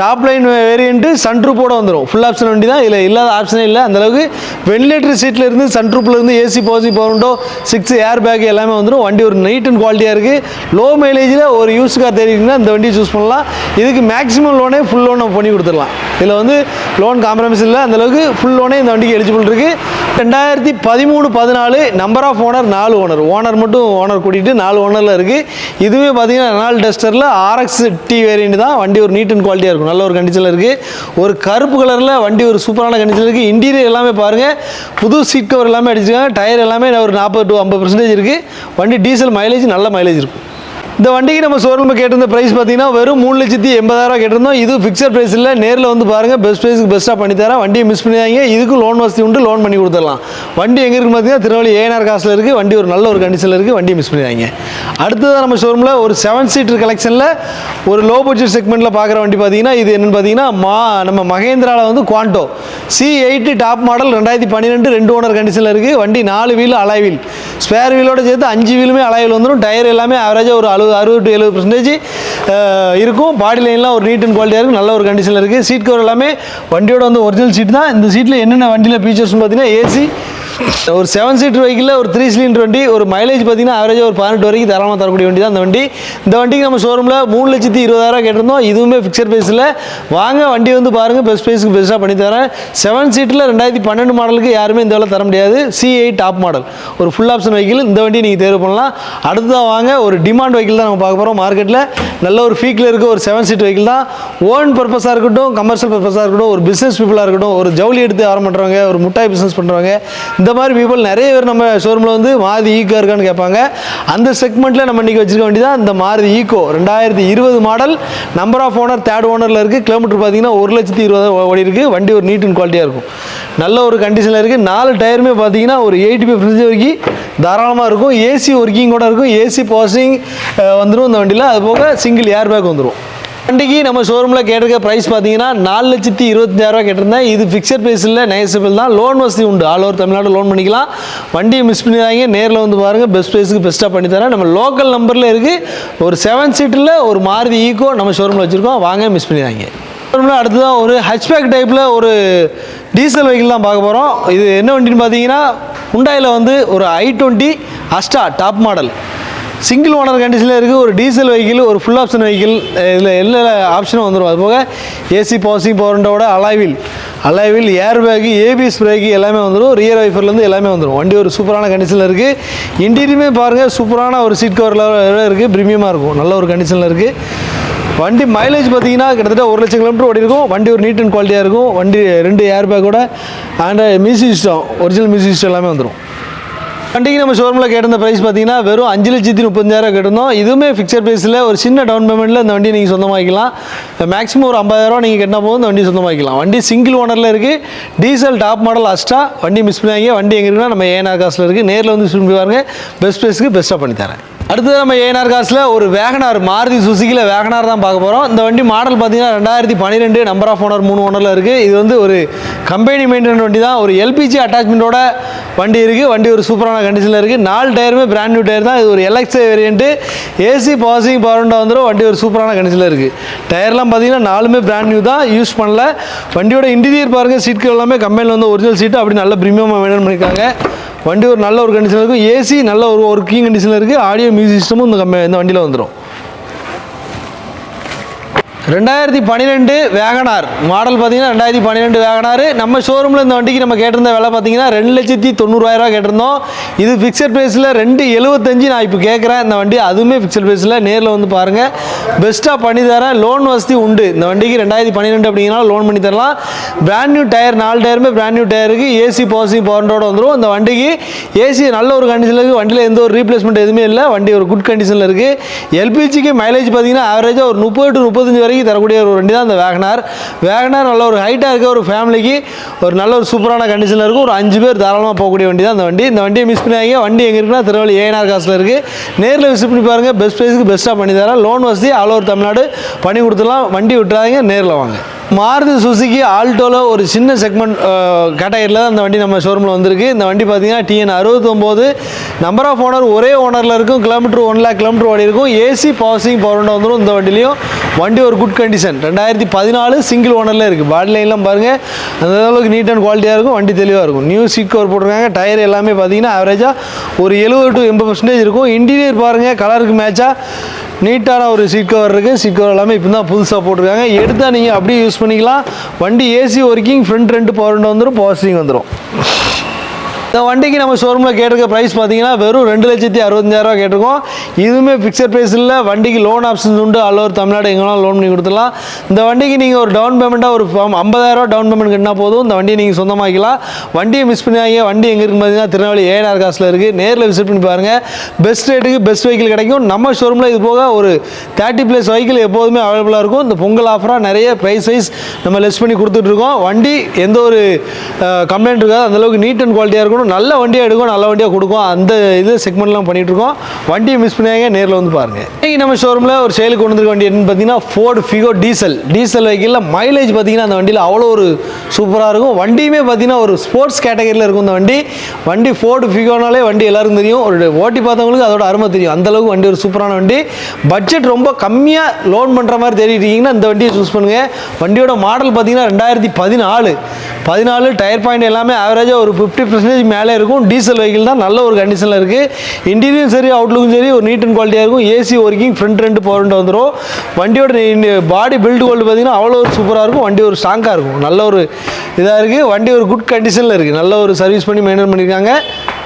top line variant சன்ட்ரூப்போட வந்துடும் ஃபுல் ஆப்ஷன் வண்டி தான். இதில் இல்லாத ஆப்ஷனே இல்லை. அந்தளவுக்கு வென்டிலேட்டர் சீட்டில் இருந்து சன்ட்ரூப்பில் இருந்து AC போசி power window six air bag எல்லாமே வந்துடும் வண்டி ஒரு நீட் அண்ட் குவாலிட்டியாக இருக்குது லோ மைலேஜில் ஒரு யூஸ் கார் தெரியுங்கன்னா இந்த வண்டியை சூஸ் பண்ணலாம். இதுக்கு மேக்ஸிமம் லோனே ஃபுல் லோன் நம்ம பண்ணி கொடுத்துடலாம். இதில் வந்து லோன் காம்ப்ரமைஸ் இல்லை. அந்தளவுக்கு ஃபுல் லோனே இந்த வண்டி வண்டிக்கு எலிஜிபிள் இருக்குது ரெண்டாயிரத்தி பதிமூணு பதினாலு நம்பர் ஆஃப் ஓனர் நாலு ஓனர் ஓனர் மட்டும் ஓனர் கூட்டிகிட்டு நாலு ஓனரில் இருக்குது இதுவே பார்த்தீங்கன்னா ரெனால் டஸ்டரில் ஆர்எக்ஸ் டி வேரியண்ட் தான். வண்டி ஒரு நீட் அண்ட் குவாலிட்டியாக இருக்கும். நல்ல ஒரு கண்டிஷனில் இருக்குது ஒரு கருப்பு கலரில் வண்டி ஒரு சூப்பரான கண்டிஷனில் இருக்குது இன்டீரியர் எல்லாமே பாருங்கள் புது சீட் கவர் எல்லாமே அடிச்சிருக்காங்க. டயர் எல்லாமே ஒரு நாற்பது டு ஐம்பது பர்சன்டேஜ் இருக்குது வண்டி டீசல் மைலேஜ் நல்ல மைலேஜ் இருக்கும். இந்த வண்டிக்கு நம்ம ஷோரூமில் கேட்டிருந்த ப்ரைஸ் பார்த்தீங்கன்னா வெறும் மூணு லட்சத்தி எண்பதாயிரம் கேட்டிருந்தோம். இது ஃபிக்ஸட் ப்ரைஸ் இல்லை நேரில் வந்து பாருங்கள் பெஸ்ட் ப்ரைஸுக்கு பெஸ்ட்டாக பண்ணி தரேன். வண்டியை மிஸ் பண்ணிடாங்க இதுக்கு லோன் வசதி உண்டு லோன் பண்ணி கொடுத்துடலாம். வண்டி எங்கே இருக்குன்னு பார்த்தீங்கன்னா திருநெல்வேலி ஏஎன்ஆர் காசில் இருக்குது வண்டி ஒரு நல்ல ஒரு கண்டிஷனில் இருக்குது வண்டியை மிஸ் பண்ணிடாங்க அடுத்ததாக நம்ம ஷோரூமில் ஒரு செவன் சீட்டர் கலெக்ஷனில் ஒரு லோ பட்ஜெட் செக்மெண்ட்டில் பார்க்குற வண்டி பார்த்தீங்கன்னா இது என்னென்னு பார்த்தீங்கன்னா மா நம்ம மகேந்திராவில் வந்து Quanto C eight top model ரெண்டாயிரத்தி பன்னிரெண்டு ரெண்டு ஓனர் கண்டிஷனில் இருக்குது வண்டி நாலு வீல் அலாய் வீல் ஸ்பேர் வீலோட சேர்த்து அஞ்சு வீலுமே அலாய் வீல் வந்துடும் டயர் எல்லாமே ஆவரேஜாக ஒரு அறுபது அறுபது டு எழுபது பர்சன்டேஜ் இருக்கும். பாடி லைன்லாம் ஒரு நீட் அண்ட் குவாலிட்டியாக இருக்கும். நல்ல ஒரு கண்டிஷனில் இருக்குது சீட் கவர் எல்லாமே வண்டியோட வந்து ஒரிஜினல் சீட் தான். இந்த சீட்டில் என்னென்ன வண்டியில் ஃபீச்சர்ஸ்னு பார்த்தீங்கன்னா ஏசி ஒரு செவன் சீட்டர் வெஹிக்கிளில் ஒரு த்ரீ சிலிண்டர் வண்டி ஒரு மைலேஜ் பார்த்தீங்கன்னா ஆவரேஜாக ஒரு பதினெட்டு வரைக்கும் தரமாக தரக்கூடிய வண்டி தான் அந்த வண்டி. இந்த வண்டிக்கு நம்ம ஷோரூமில் மூணு லட்சத்தி இருபதாயிரம் கேட்டிருந்தோம். இதுவுமே ஃபிக்ஸட் ப்ரைஸில் வாங்க வண்டி வந்து பாருங்கள் பெஸ்ட் ப்ரைஸுக்கு பெஸ்ட்டாக பண்ணி தரேன். செவன் சீட்டில் ரெண்டாயிரத்தி பன்னெண்டு மாடலுக்கு யாருமே இந்த வேலை தர முடியாது. சி எயிட் டாப் மாடல் ஒரு ஃபுல் ஆப்ஷன் வெஹிக்கிள் இந்த வண்டி நீங்கள் தேர்வு பண்ணலாம். அடுத்ததாக வாங்க ஒரு டிமாண்ட் வெஹிக்கிள் தான் நம்ம பார்க்க போகிறோம் மார்க்கெட்டில் நல்ல ஒரு ஃபீக்கில் இருக்க ஒரு செவன் சீட் வெஹிக்கிள் தான். ஓன் பர்பஸாக இருக்கட்டும் கமர்ஷியல் பர்பஸாக இருக்கட்டும் ஒரு பிஸ்னஸ் பீப்புளாக இருக்கட்டும் ஒரு ஜவுளி எடுத்து ஆரம்பிக்கிறவங்க ஒரு முட்டாய் பிஸ்னஸ் பண்ணுறவங்க இந்த மாதிரி பீப்புள் நிறைய பேர் நம்ம ஷோரூமில் வந்து மாறுதி ஈக்கோ இருக்கான்னு கேட்பாங்க. அந்த செக்மெண்ட்டில் நம்ம இன்றைக்கி வச்சிருக்க வேண்டியதான் இந்த மாறுதி ஈக்கோ ரெண்டாயிரத்தி இருபது model number of owner third ஓனரில் இருக்குது கிலோமீட்டர் பார்த்தீங்கன்னா ஒரு லட்சத்தி இருபது ஓடி இருக்குது வண்டி ஒரு நீட் அண்ட் குவாலிட்டியாக இருக்கும். நல்ல ஒரு கண்டிஷனில் இருக்குது நாலு டயருமே பார்த்தீங்கன்னா ஒரு எயிட்டி ஃபைவ் ஃப்ரிட்ஜ் வரைக்கும் தாராளமாக இருக்கும். ஏசி ஒர்க்கிங் கூட இருக்கும். ஏசி பாசிங் வந்துடும் இந்த வண்டியில். அது போக சிங்கிள் ஏர் பேக் வந்துடும் வண்டிக்கு நம்ம ஷோரூமில் கேட்டிருக்க ப்ரைஸ் பார்த்தீங்கன்னா நாலு லட்சத்தி இருபத்தஞ்சாயிரரூவா கேட்டிருந்தேன். இது ஃபிக்ஸட் ப்ரைஸில் இல்லை நெகசிபிள் தான். லோன் வசதி உண்டு. ஆல் ஓவர் தமிழ்நாடு லோன் பண்ணிக்கலாம். வண்டியை மிஸ் பண்ணிடுறாங்க நேரில் வந்து பாருங்கள் பெஸ்ட் ப்ரைஸுக்கு பெஸ்ட்டாக பண்ணி தரேன் நம்ம லோக்கல் நம்பரில் இருக்குது ஒரு செவன் சீட்டில் ஒரு மாருதி ஈக்கோ நம்ம ஷோரூமில் வச்சுருக்கோம். வாங்க மிஸ் பண்ணிடுறாங்க ஷோரூமில் அடுத்ததான் ஒரு ஹச்பேக் டைப்பில் ஒரு டீசல் வெஹிக்கிள் தான் பார்க்க போகிறோம் இது என்ன வண்டின்னு பார்த்தீங்கன்னா உண்டாயில் வந்து ஒரு I twenty Asta top model single owner கண்டிஷனில் இருக்குது ஒரு டீசல் வெஹிக்கிள் ஒரு ஃபுல் ஆப்ஷன் வெஹிக்கிள் இதில் எல்லா ஆப்ஷனும் வந்துடும் அது போக ஏசி பாசிங் பவர்ண்டோட alloy wheel alloy wheel air bag ABS brake எல்லாமே வந்துடும் ரியர் வைஃபர்லேருந்து எல்லாமே வந்துடும் வண்டி ஒரு சூப்பரான கண்டிஷனில் இருக்குது இன்டீரியுமே பாருங்கள் சூப்பரான ஒரு சீட் கவரில் இருக்குது ப்ரீமியமாக இருக்கும். நல்ல ஒரு கண்டிஷனில் இருக்குது வண்டி மைலேஜ் பார்த்தீங்கன்னா கிட்டத்தட்ட ஒரு லட்சம் கிலோமீட்டர் ஓடி இருக்கும். வண்டி ஒரு நீட் அண்ட் குவாலிட்டியாக இருக்கும். வண்டி ரெண்டு ஏர் பேக்கோட and music system original music system எல்லாமே வந்துடும் வண்டிக்கு நம்ம ஷோரூமில் கேட்டிருந்த ப்ரைஸ் பார்த்தீங்கன்னா வெறும் அஞ்சு லட்சத்தி முப்பஞ்சாயிரம் கேட்டிருந்தோம். இதுவுமே ஃபிக்ஸட் ப்ரைஸில் ஒரு சின்ன டவுன் பேமெண்ட்டில் இந்த வண்டி நீங்கள் சொந்தமாக்கலாம் மேக்ஸிமம் ஒரு ஐம்பதாயிரம் நீங்கள் கட்டினா போதும் இந்த வண்டி சொந்தமாக்கலாம் வண்டி சிங்கிள் ஓனரில் இருக்குது டீசல் டாப் மாடல் அஸ்டா வண்டி மிஸ் பண்ணாங்க வண்டி எங்கே இருக்குன்னா நம்ம ஏஎன்ஆர் காசில் இருக்குது நேரில் வந்து சுற்றி பாருங்க. பெஸ்ட் ப்ரைஸ்க்கு பெஸ்ட்டாக பண்ணி தரேன். அடுத்தது நம்ம ஏஎன்ஆர் காசில் ஒரு வேகனார் மாருதி சுசுக்கியில் வேகனார் தான் பார்க்க போகிறோம் இந்த வண்டி மாடல் பார்த்தீங்கன்னா ரெண்டாயிரத்தி பன்னிரெண்டு நம்பர் ஆஃப் ஓனர் மூணு ஓனரில் இருக்குது இது வந்து ஒரு கம்பெனி மெயின்டெயின் வண்டி தான். ஒரு எல்பிஜி அட்டாச்மெண்ட்டோட வண்டி இருக்குது வண்டி ஒரு சூப்பரான கண்டிஷனில் இருக்குது நாலு டயருமே பிராண்ட் நியூ டயர் தான். இது ஒரு எல்எக்ஸ்ஐ வேரியண்ட்டு ஏசி பாசிங் பவர்ண்டா வந்துடும் வண்டி ஒரு சூப்பரான கண்டிஷனில் இருக்குது டயர்லாம் பார்த்தீங்கன்னா நாலுமே பிராண்ட் நியூ தான். யூஸ் பண்ணல. வண்டியோட இன்டீரியர் பாருங்கள் சீட்கள் எல்லாமே கம்பெனியில் வந்து ஒரிஜினல் சீட்டு அப்படி நல்ல ப்ரீமியமாக மெயின்டைன் பண்ணியிருக்காங்க வண்டி ஒரு நல்ல ஒரு கண்டிஷனில் இருக்கும். ஏசி நல்ல ஒரு ஒர்க்கிங் கண்டிஷனில் இருக்குது ஆடியோ மியூசிக் சிஸ்டமும் இந்த கம்பெனி இந்த வண்டியில் வந்துடும் ரெண்டாயிரத்தி பன்னிரெண்டு வேகனார். மாடல் பார்த்தீங்கன்னா ரெண்டாயிரத்தி பன்னிரெண்டு வேகனார். நம்ம ஷோரூமில் இந்த வண்டிக்கு நம்ம கேட்டிருந்த விலை பார்த்தீங்கன்னா ரெண்டு லட்சத்தி தொண்ணூறாயிரரூவா கேட்டிருந்தோம். இது ஃபிக்ஸட் ப்ரைஸில் ரெண்டு எழுபத்தஞ்சு நான் இப்போ கேட்குறேன் இந்த வண்டி அதுவுமே ஃபிக்ஸட் ப்ரைஸில் நேரில் வந்து பாருங்கள் பெஸ்ட்டாக பண்ணி தரேன். லோன் வசதி உண்டு. இந்த வண்டிக்கு ரெண்டாயிரத்தி பன்னிரெண்டு அப்படிங்கன்னா லோன் பண்ணி தரலாம். பிராண்ட் நியூ டயர் நாலு டயருமே பிராண்ட் நியூ டயருக்கு ஏசி பாசிங் பவர்ண்டோட வந்துடும் இந்த வண்டிக்கு ஏசி நல்ல ஒரு கண்டிஷனில் இருக்குது வண்டியில் எந்த ஒரு ரீப்ளேஸ்மெண்ட் எதுவுமே இல்லை. வண்டி ஒரு குட் கண்டிஷனில் இருக்குது எல்பிஜிக்கு மைலேஜ் பார்த்தீங்கன்னா ஆவரேஜாக ஒரு முப்பது டு முப்பத்தஞ்சு வரைக்கும் தரக்கூடிய ஒரு வண்டி தான் இந்த வேகனார். வேகனார் நல்ல ஒரு ஹைட்டாக இருக்க ஒரு ஃபேமிலிக்கு ஒரு நல்ல ஒரு சூப்பரான கண்டிஷனில் இருக்கும். ஒரு அஞ்சு பேர் தாராளமாக போகக்கூடிய வண்டி தான் இந்த வண்டி. இந்த வண்டியை மிஸ் பண்ணாங்க வண்டி எங்கே இருக்குன்னா திருவள்ளி ஏஎன்ஆர் காசில் இருக்குது நேரில் விசிட் பண்ணி பாருங்கள் பெஸ்ட் ப்ரைஸுக்கு பெஸ்ட்டாக பண்ணி தரேன். லோன் வசதி ஆல் ஓவர் தமிழ்நாடு. பண்ணி கொடுத்துடலாம். வண்டி விட்டுறாதீங்க. நேரில் வாங்க. மாருதி சுசுகி ஆல்டோவில் ஒரு சின்ன செக்மெண்ட் கேட்டகரியில் தான் அந்த வண்டி நம்ம ஷோரூமில் வந்திருக்கு. இந்த வண்டி பார்த்தீங்கன்னா டிஎன் அறுபத்தொம்போது. நம்பர் ஆஃப் ஓனர் ஒரே ஓனரில் இருக்கும். கிலோமீட்டர் ஒன் லேக் கிலோமீட்டர் ஓடி இருக்கும். ஏசி பாசிங் பவர் வந்துடும் இந்த வண்டிலையும் வண்டி ஒரு குட் கண்டிஷன் ரெண்டாயிரத்தி பதினாலு சிங்கிள் ஓனரில் இருக்குது பாடி லைன்லாம் பாருங்கள் அந்த அளவுக்கு நீட் அண்ட் குவாலிட்டியாக இருக்கும். வண்டி தெளிவாக இருக்கும். நியூ சீட் கவர் போட்டிருக்காங்க. டயர் எல்லாமே பார்த்தீங்கன்னா ஆவரேஜாக ஒரு எழுபது டு எண்பது பர்சன்டேஜ் இருக்கும். இன்டீரியர் பாருங்கள் கலருக்கு மேட்சாக நீட்டான ஒரு சீட் கவர் இருக்குது சீட் கவர் எல்லாமே இப்போ தான் புதுசாக போட்டிருக்காங்க. எடுத்தால் நீங்கள் அப்படியே யூஸ் பண்ணிக்கலாம். வண்டி ஏசி ஒர்க்கிங் ஃப்ரண்ட் ரெண்டு பவர் வந்துடும் பவர் ஸ்டீரிங் வந்துடும் இந்த வண்டிக்கு நம்ம ஷோரூமில் கேட்டிருக்க ப்ரைஸ் பார்த்தீங்கன்னா வெறும் ரெண்டு லட்சத்தி அறுபத்தஞ்சாயிரரூவா கேட்டிருக்கோம். இதுவுமே ஃபிக்ஸட் ப்ரைஸ் இல்லை. வண்டிக்கு லோன் ஆப்ஷன்ஸ் உண்டு. ஆல் ஓவர் தமிழ்நாடு எங்கேனாலும் லோன் பண்ணி கொடுத்துடலாம். இந்த வண்டிக்கு நீங்கள் ஒரு டவுன் பேமெண்ட்டாக ஒரு ஐம்பதாயிரரூவா டவுன் பேமெண்ட் கட்டினா போதும். இந்த வண்டியை நீங்கள் சொந்தமாக்கலாம் வண்டியை மிஸ் பண்ணாங்க வண்டி எங்கே இருக்குன்னு பார்த்தீங்கன்னா திருநெல்வேலி ஏஆர் காசில் இருக்குது நேரில் விசிட் பண்ணி பாருங்கள் பெஸ்ட் ரேட்டுக்கு பெஸ்ட் வெஹிக்கிள் கிடைக்கும். நம்ம ஷோரூமில் இது போக ஒரு தேர்ட்டி ப்ளஸ் வெஹிக்கிள் எப்போதுமே அவைலபிளாக இருக்கும். இந்த பொங்கல் ஆஃபராக நிறைய ப்ரைஸ் வைஸ் நம்ம லெஸ் பண்ணி கொடுத்துட்ருக்கோம் வண்டி எந்த ஒரு கம்ப்ளைண்ட் இருக்காது. அந்தளவுக்கு நீட் அண்ட் குவாலிட்டியாக இருக்கணும். நல்ல வண்டியாக எடுக்கும் நல்ல வண்டியாக கொடுக்கும் அந்த இது செக்மெண்ட்லாம் பண்ணிகிட்ருக்கோம் இருக்கோம் வண்டியை மிஸ் பண்ணியாங்க நேரில் வந்து பாருங்கள் இன்றைக்கி நம்ம ஷோரூமில் ஒரு சேலுக்கு கொண்டு வந்திருக்க வண்டி என்னன்னு பார்த்தீங்கன்னா ஃபோர்டு ஃபிகோ டீசல் டீசல் வெஹிக்கிளில் மைலேஜ் பார்த்தீங்கன்னா அந்த வண்டியில் அவ்வளோ ஒரு சூப்பராக இருக்கும். வண்டியுமே பார்த்தீங்கன்னா ஒரு ஸ்போர்ட்ஸ் கேட்டகரியில் இருக்கும் இந்த வண்டி. வண்டி ஃபோர்டு ஃபிகோனாலே வண்டி எல்லாருக்கும் தெரியும். ஒரு ஓட்டி பார்த்தவங்களுக்கு அதோட அருமை தெரியும். அந்தளவுக்கு வண்டி ஒரு சூப்பரான வண்டி. பட்ஜெட் ரொம்ப கம்மியாக லோன் பண்ணுற மாதிரி தேடிட்டீங்கன்னா இந்த வண்டியை சூஸ் பண்ணுங்கள் வண்டியோட மாடல் பார்த்தீங்கன்னா ரெண்டாயிரத்தி பதினாலு. பதினாலு டயர் பாயிண்ட் எல்லாமே ஆவரேஜாக ஒரு ஃபிஃப்டி பர்சன்டேஜ் மேலே இருக்கும். டீசல் வெஹிக்கிள் தான் நல்ல ஒரு கண்டிஷனில் இருக்குது இன்டீரியரும் சரி அவுட்லுக்கும் சரி ஒரு நீட் அண்ட் குவாலிட்டியாக இருக்கும். ஏசி ஒர்க்கிங் ஃப்ரண்ட் ரெண்டு பவர் வந்துடும் வண்டியோட பாடி பில்டு கோல்டு பார்த்தீங்கன்னா அவ்வளோ ஒரு சூப்பராக இருக்கும். வண்டி ஒரு ஸ்ட்ராங்காக இருக்கும். நல்ல ஒரு இதாக இருக்குது வண்டி ஒரு குட் கண்டிஷனில் இருக்குது நல்ல ஒரு சர்வீஸ் பண்ணி மெயின்டைன் பண்ணியிருக்காங்க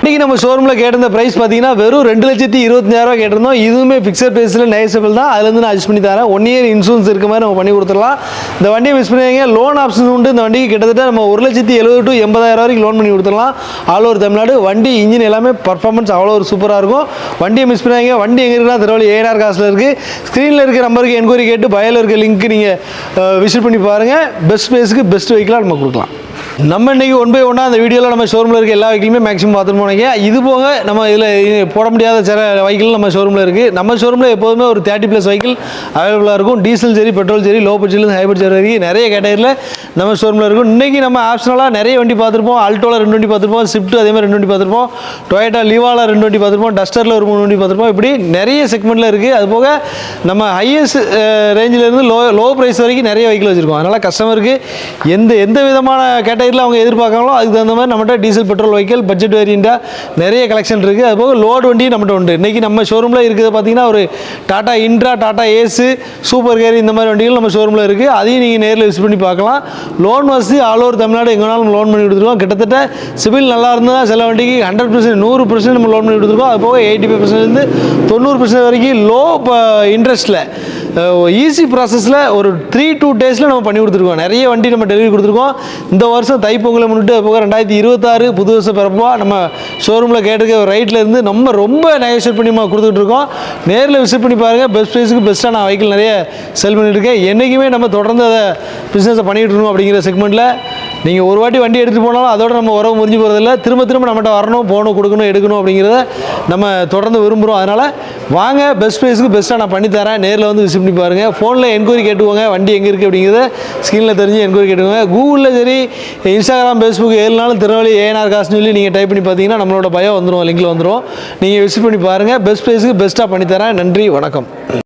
இன்றைக்கி நம்ம ஷோரூமில் கேட்டிருந்த ப்ரைஸ் பார்த்தீங்கன்னா வெறும் ரெண்டு லட்சத்தி இருபத்தஞ்சாயிரரூவா கேட்டிருந்தோம். இதுவுமே ஃபிக்ஸட் ப்ரைஸில் நெகசபிள் தான். அதுலேருந்து நான் அட்ஜஸ்ட் பண்ணி தரேன். ஒன் இயர் இன்சூரன்ஸ் இருக்க மாதிரி நம்ம பண்ணி கொடுத்துடலாம். இந்த வண்டியை மிஸ் பண்ணிங்க லோன் ஆப்ஷன் உண்டு. இந்த வண்டிக்கு கிட்டத்தட்ட நம்ம ஒரு லட்சத்தி எழுபது டு எண்பதாயிரம் வரைக்கும் லோன் பண்ணி கொடுத்துடலாம். All over Tamil Nadu. வண்டி இன்ஜின் எல்லாமே பர்ஃபார்மன்ஸ் அவ்வளோ ஒரு சூப்பராக இருக்கும். வண்டியை மிஸ் பண்ணாங்க வண்டி எங்கே இருக்குன்னா திருவள்ளி ஏஆர் காசில் இருக்குது ஸ்க்ரீனில் இருக்க. நம்பருக்கு என்கொயரி கேட்டு பயலில் இருக்க லிங்க் நீங்கள் விசிட் பண்ணி பாருங்கள் பெஸ்ட் ப்ரைஸுக்கு பெஸ்ட் வெஹிக்கிளாக நம்ம கொடுக்கலாம். நம்ம இன்றைக்கி ஒன் பை ஒன்னாக அந்த வீடியோவில் நம்ம ஷோரூமில் இருக்க எல்லா வெஹிக்கிளுமே மேக்ஸிமம் பார்த்துட்டு போனீங்க. இது போக நம்ம இதில் போட முடியாத சில வெஹிக்கிள் நம்ம ஷோரூமில் இருக்குது நம்ம ஷோரூமில் எப்போதுமே ஒரு தேர்ட்டி ப்ளஸ் வெஹிக்கிள் அவைலபிளாக இருக்கும். டீசல் சரி பெட்ரோல் சரி லோ பட்ஜெட்லேருந்து ஹைப்ரிட் சரி வரைக்கும் நிறைய கேட்டகரியில் நம்ம ஷோரூமில் இருக்கும். இன்றைக்கி நம்ம ஆப்ஷனலாக நிறைய வண்டி பார்த்துருப்போம் ஆல்டோவில் ரெண்டு வண்டி பார்த்துருப்போம் ஸ்விஃப்ட் அதே மாதிரி ரெண்டு வண்டி பார்த்துருப்போம் டொயேட்டா லீவாவில் ரெண்டு வண்டி பார்த்துருப்போம் டஸ்டரில் ஒரு மூணு வண்டி பார்த்துருப்போம் இப்படி நிறைய செக்மெண்ட்டில் இருக்குது அது போக நம்ம ஹையஸ்ட் ரேஞ்சிலேருந்து லோ லோ ப்ரைஸ் வரைக்கும் நிறைய வெஹிக்கிள் வச்சுருக்கோம். அதனால் கஸ்டமருக்கு எந்த எந்த விதமான கேட்டகரியில் அவங்க எதிர்பார்க்காங்களோ அதுக்கு தகுந்த மாதிரி நம்மகிட்ட டீசல் பெட்ரோல் வெஹிக்கல் பட்ஜெட் வேரியண்ட்டாக நிறைய கலெக்ஷன் இருக்குது அதுபோக லோடு வண்டியும் நம்மகிட்ட உண்டு. இன்றைக்கி நம்ம ஷோரூமில் இருக்குது பார்த்தீங்கன்னா ஒரு Tata Intra Tata Ace super carry இந்த மாதிரி வண்டிகள் நம்ம ஷோரூமில் இருக்குது அதையும் நீங்கள் நேரில் விசிட் பண்ணி பார்க்கலாம். லோன் வசதி ஆல் ஓவர் தமிழ்நாடு எங்கேனாலும் லோன் பண்ணி கொடுத்துருக்கோம். கிட்டத்தட்ட சிவில் நல்லா இருந்தால் சில வண்டிக்கு ஹண்ட்ரட் பர்சன்ட் நூறு பர்சன்ட் நம்ம லோன் பண்ணி கொடுத்துருக்கோம். அது போக எயிட்டி ஃபைவ் பர்சன்ட்லேருந்து தொண்ணூறு பர்சன்ட் வரைக்கும் லோ இன்ட்ரெஸ்ட்டில் ஈஸி ப்ராசஸில் ஒரு த்ரீ டூ டேஸில் நம்ம பண்ணி கொடுத்துருக்கோம். நிறைய வண்டி நம்ம டெலிவரி கொடுத்துருக்கோம். இந்த வருஷம் தைப்பொங்கலை முன்னிட்டு போக ரெண்டாயிரத்தி இருபத்தாறு புது வருஷம் பிறப்பா நம்ம ஷோரூமில் கேட்டிருக்க ரைட்டில் இருந்து நம்ம ரொம்ப நெகோஷியேட் பண்ணி நம்ம கொடுத்துட்டு இருக்கோம். நேரில் விசிட் பண்ணி பாருங்கள் பெஸ்ட் ப்ரைஸுக்கு நான் வைக்கல நிறைய செல் பண்ணிட்டு இருக்கேன். என்றைக்குமே நம்ம தொடர்ந்து அதை பிஸ்னஸை பண்ணிகிட்டு இருக்கணும் அப்படிங்கிற செக்மெண்ட்டில் நீங்கள் ஒரு வாட்டி வண்டி எடுத்துகிட்டு போனாலும் அதோட நம்ம உறவு முறிஞ்சு போகிறதில்ல திரும்ப திரும்ப நம்மகிட்ட வரணும் போகணும் கொடுக்கணும் எடுக்கணும் அப்படிங்கிறத நம்ம தொடர்ந்து விரும்புகிறோம் அதனால் வாங்க பெஸ்ட் ப்ரைஸுக்கு பெஸ்ட்டாக நான் பண்ணித்தரேன் நேரில் வந்து விசிட் பண்ணி பாருங்கள் ஃபோனில் என்கொயரி கேட்டுக்கோங்க. வண்டி எங்கே இருக்குது அப்படிங்கிறத ஸ்க்ரீனில் தெரிஞ்சு என்கொயரி கேட்டுக்கோங்க. கூகுளில் சரி இன்ஸ்டாகிராம் ஃபேஸ்புக் ஏழு நாள் திருநெல்வேலி ஏஎன்ஆர் காசுன்னு சொல்லி நீங்கள் டைப் பண்ணி பார்த்தீங்கன்னா நம்மளோட பயம் வந்துடும் லிங்கில் வந்துடும் நீங்கள் விசிட் பண்ணி பாருங்கள் பெஸ்ட் ப்ரைஸுக்கு பெஸ்ட்டாக பண்ணித்தரேன் நன்றி வணக்கம்.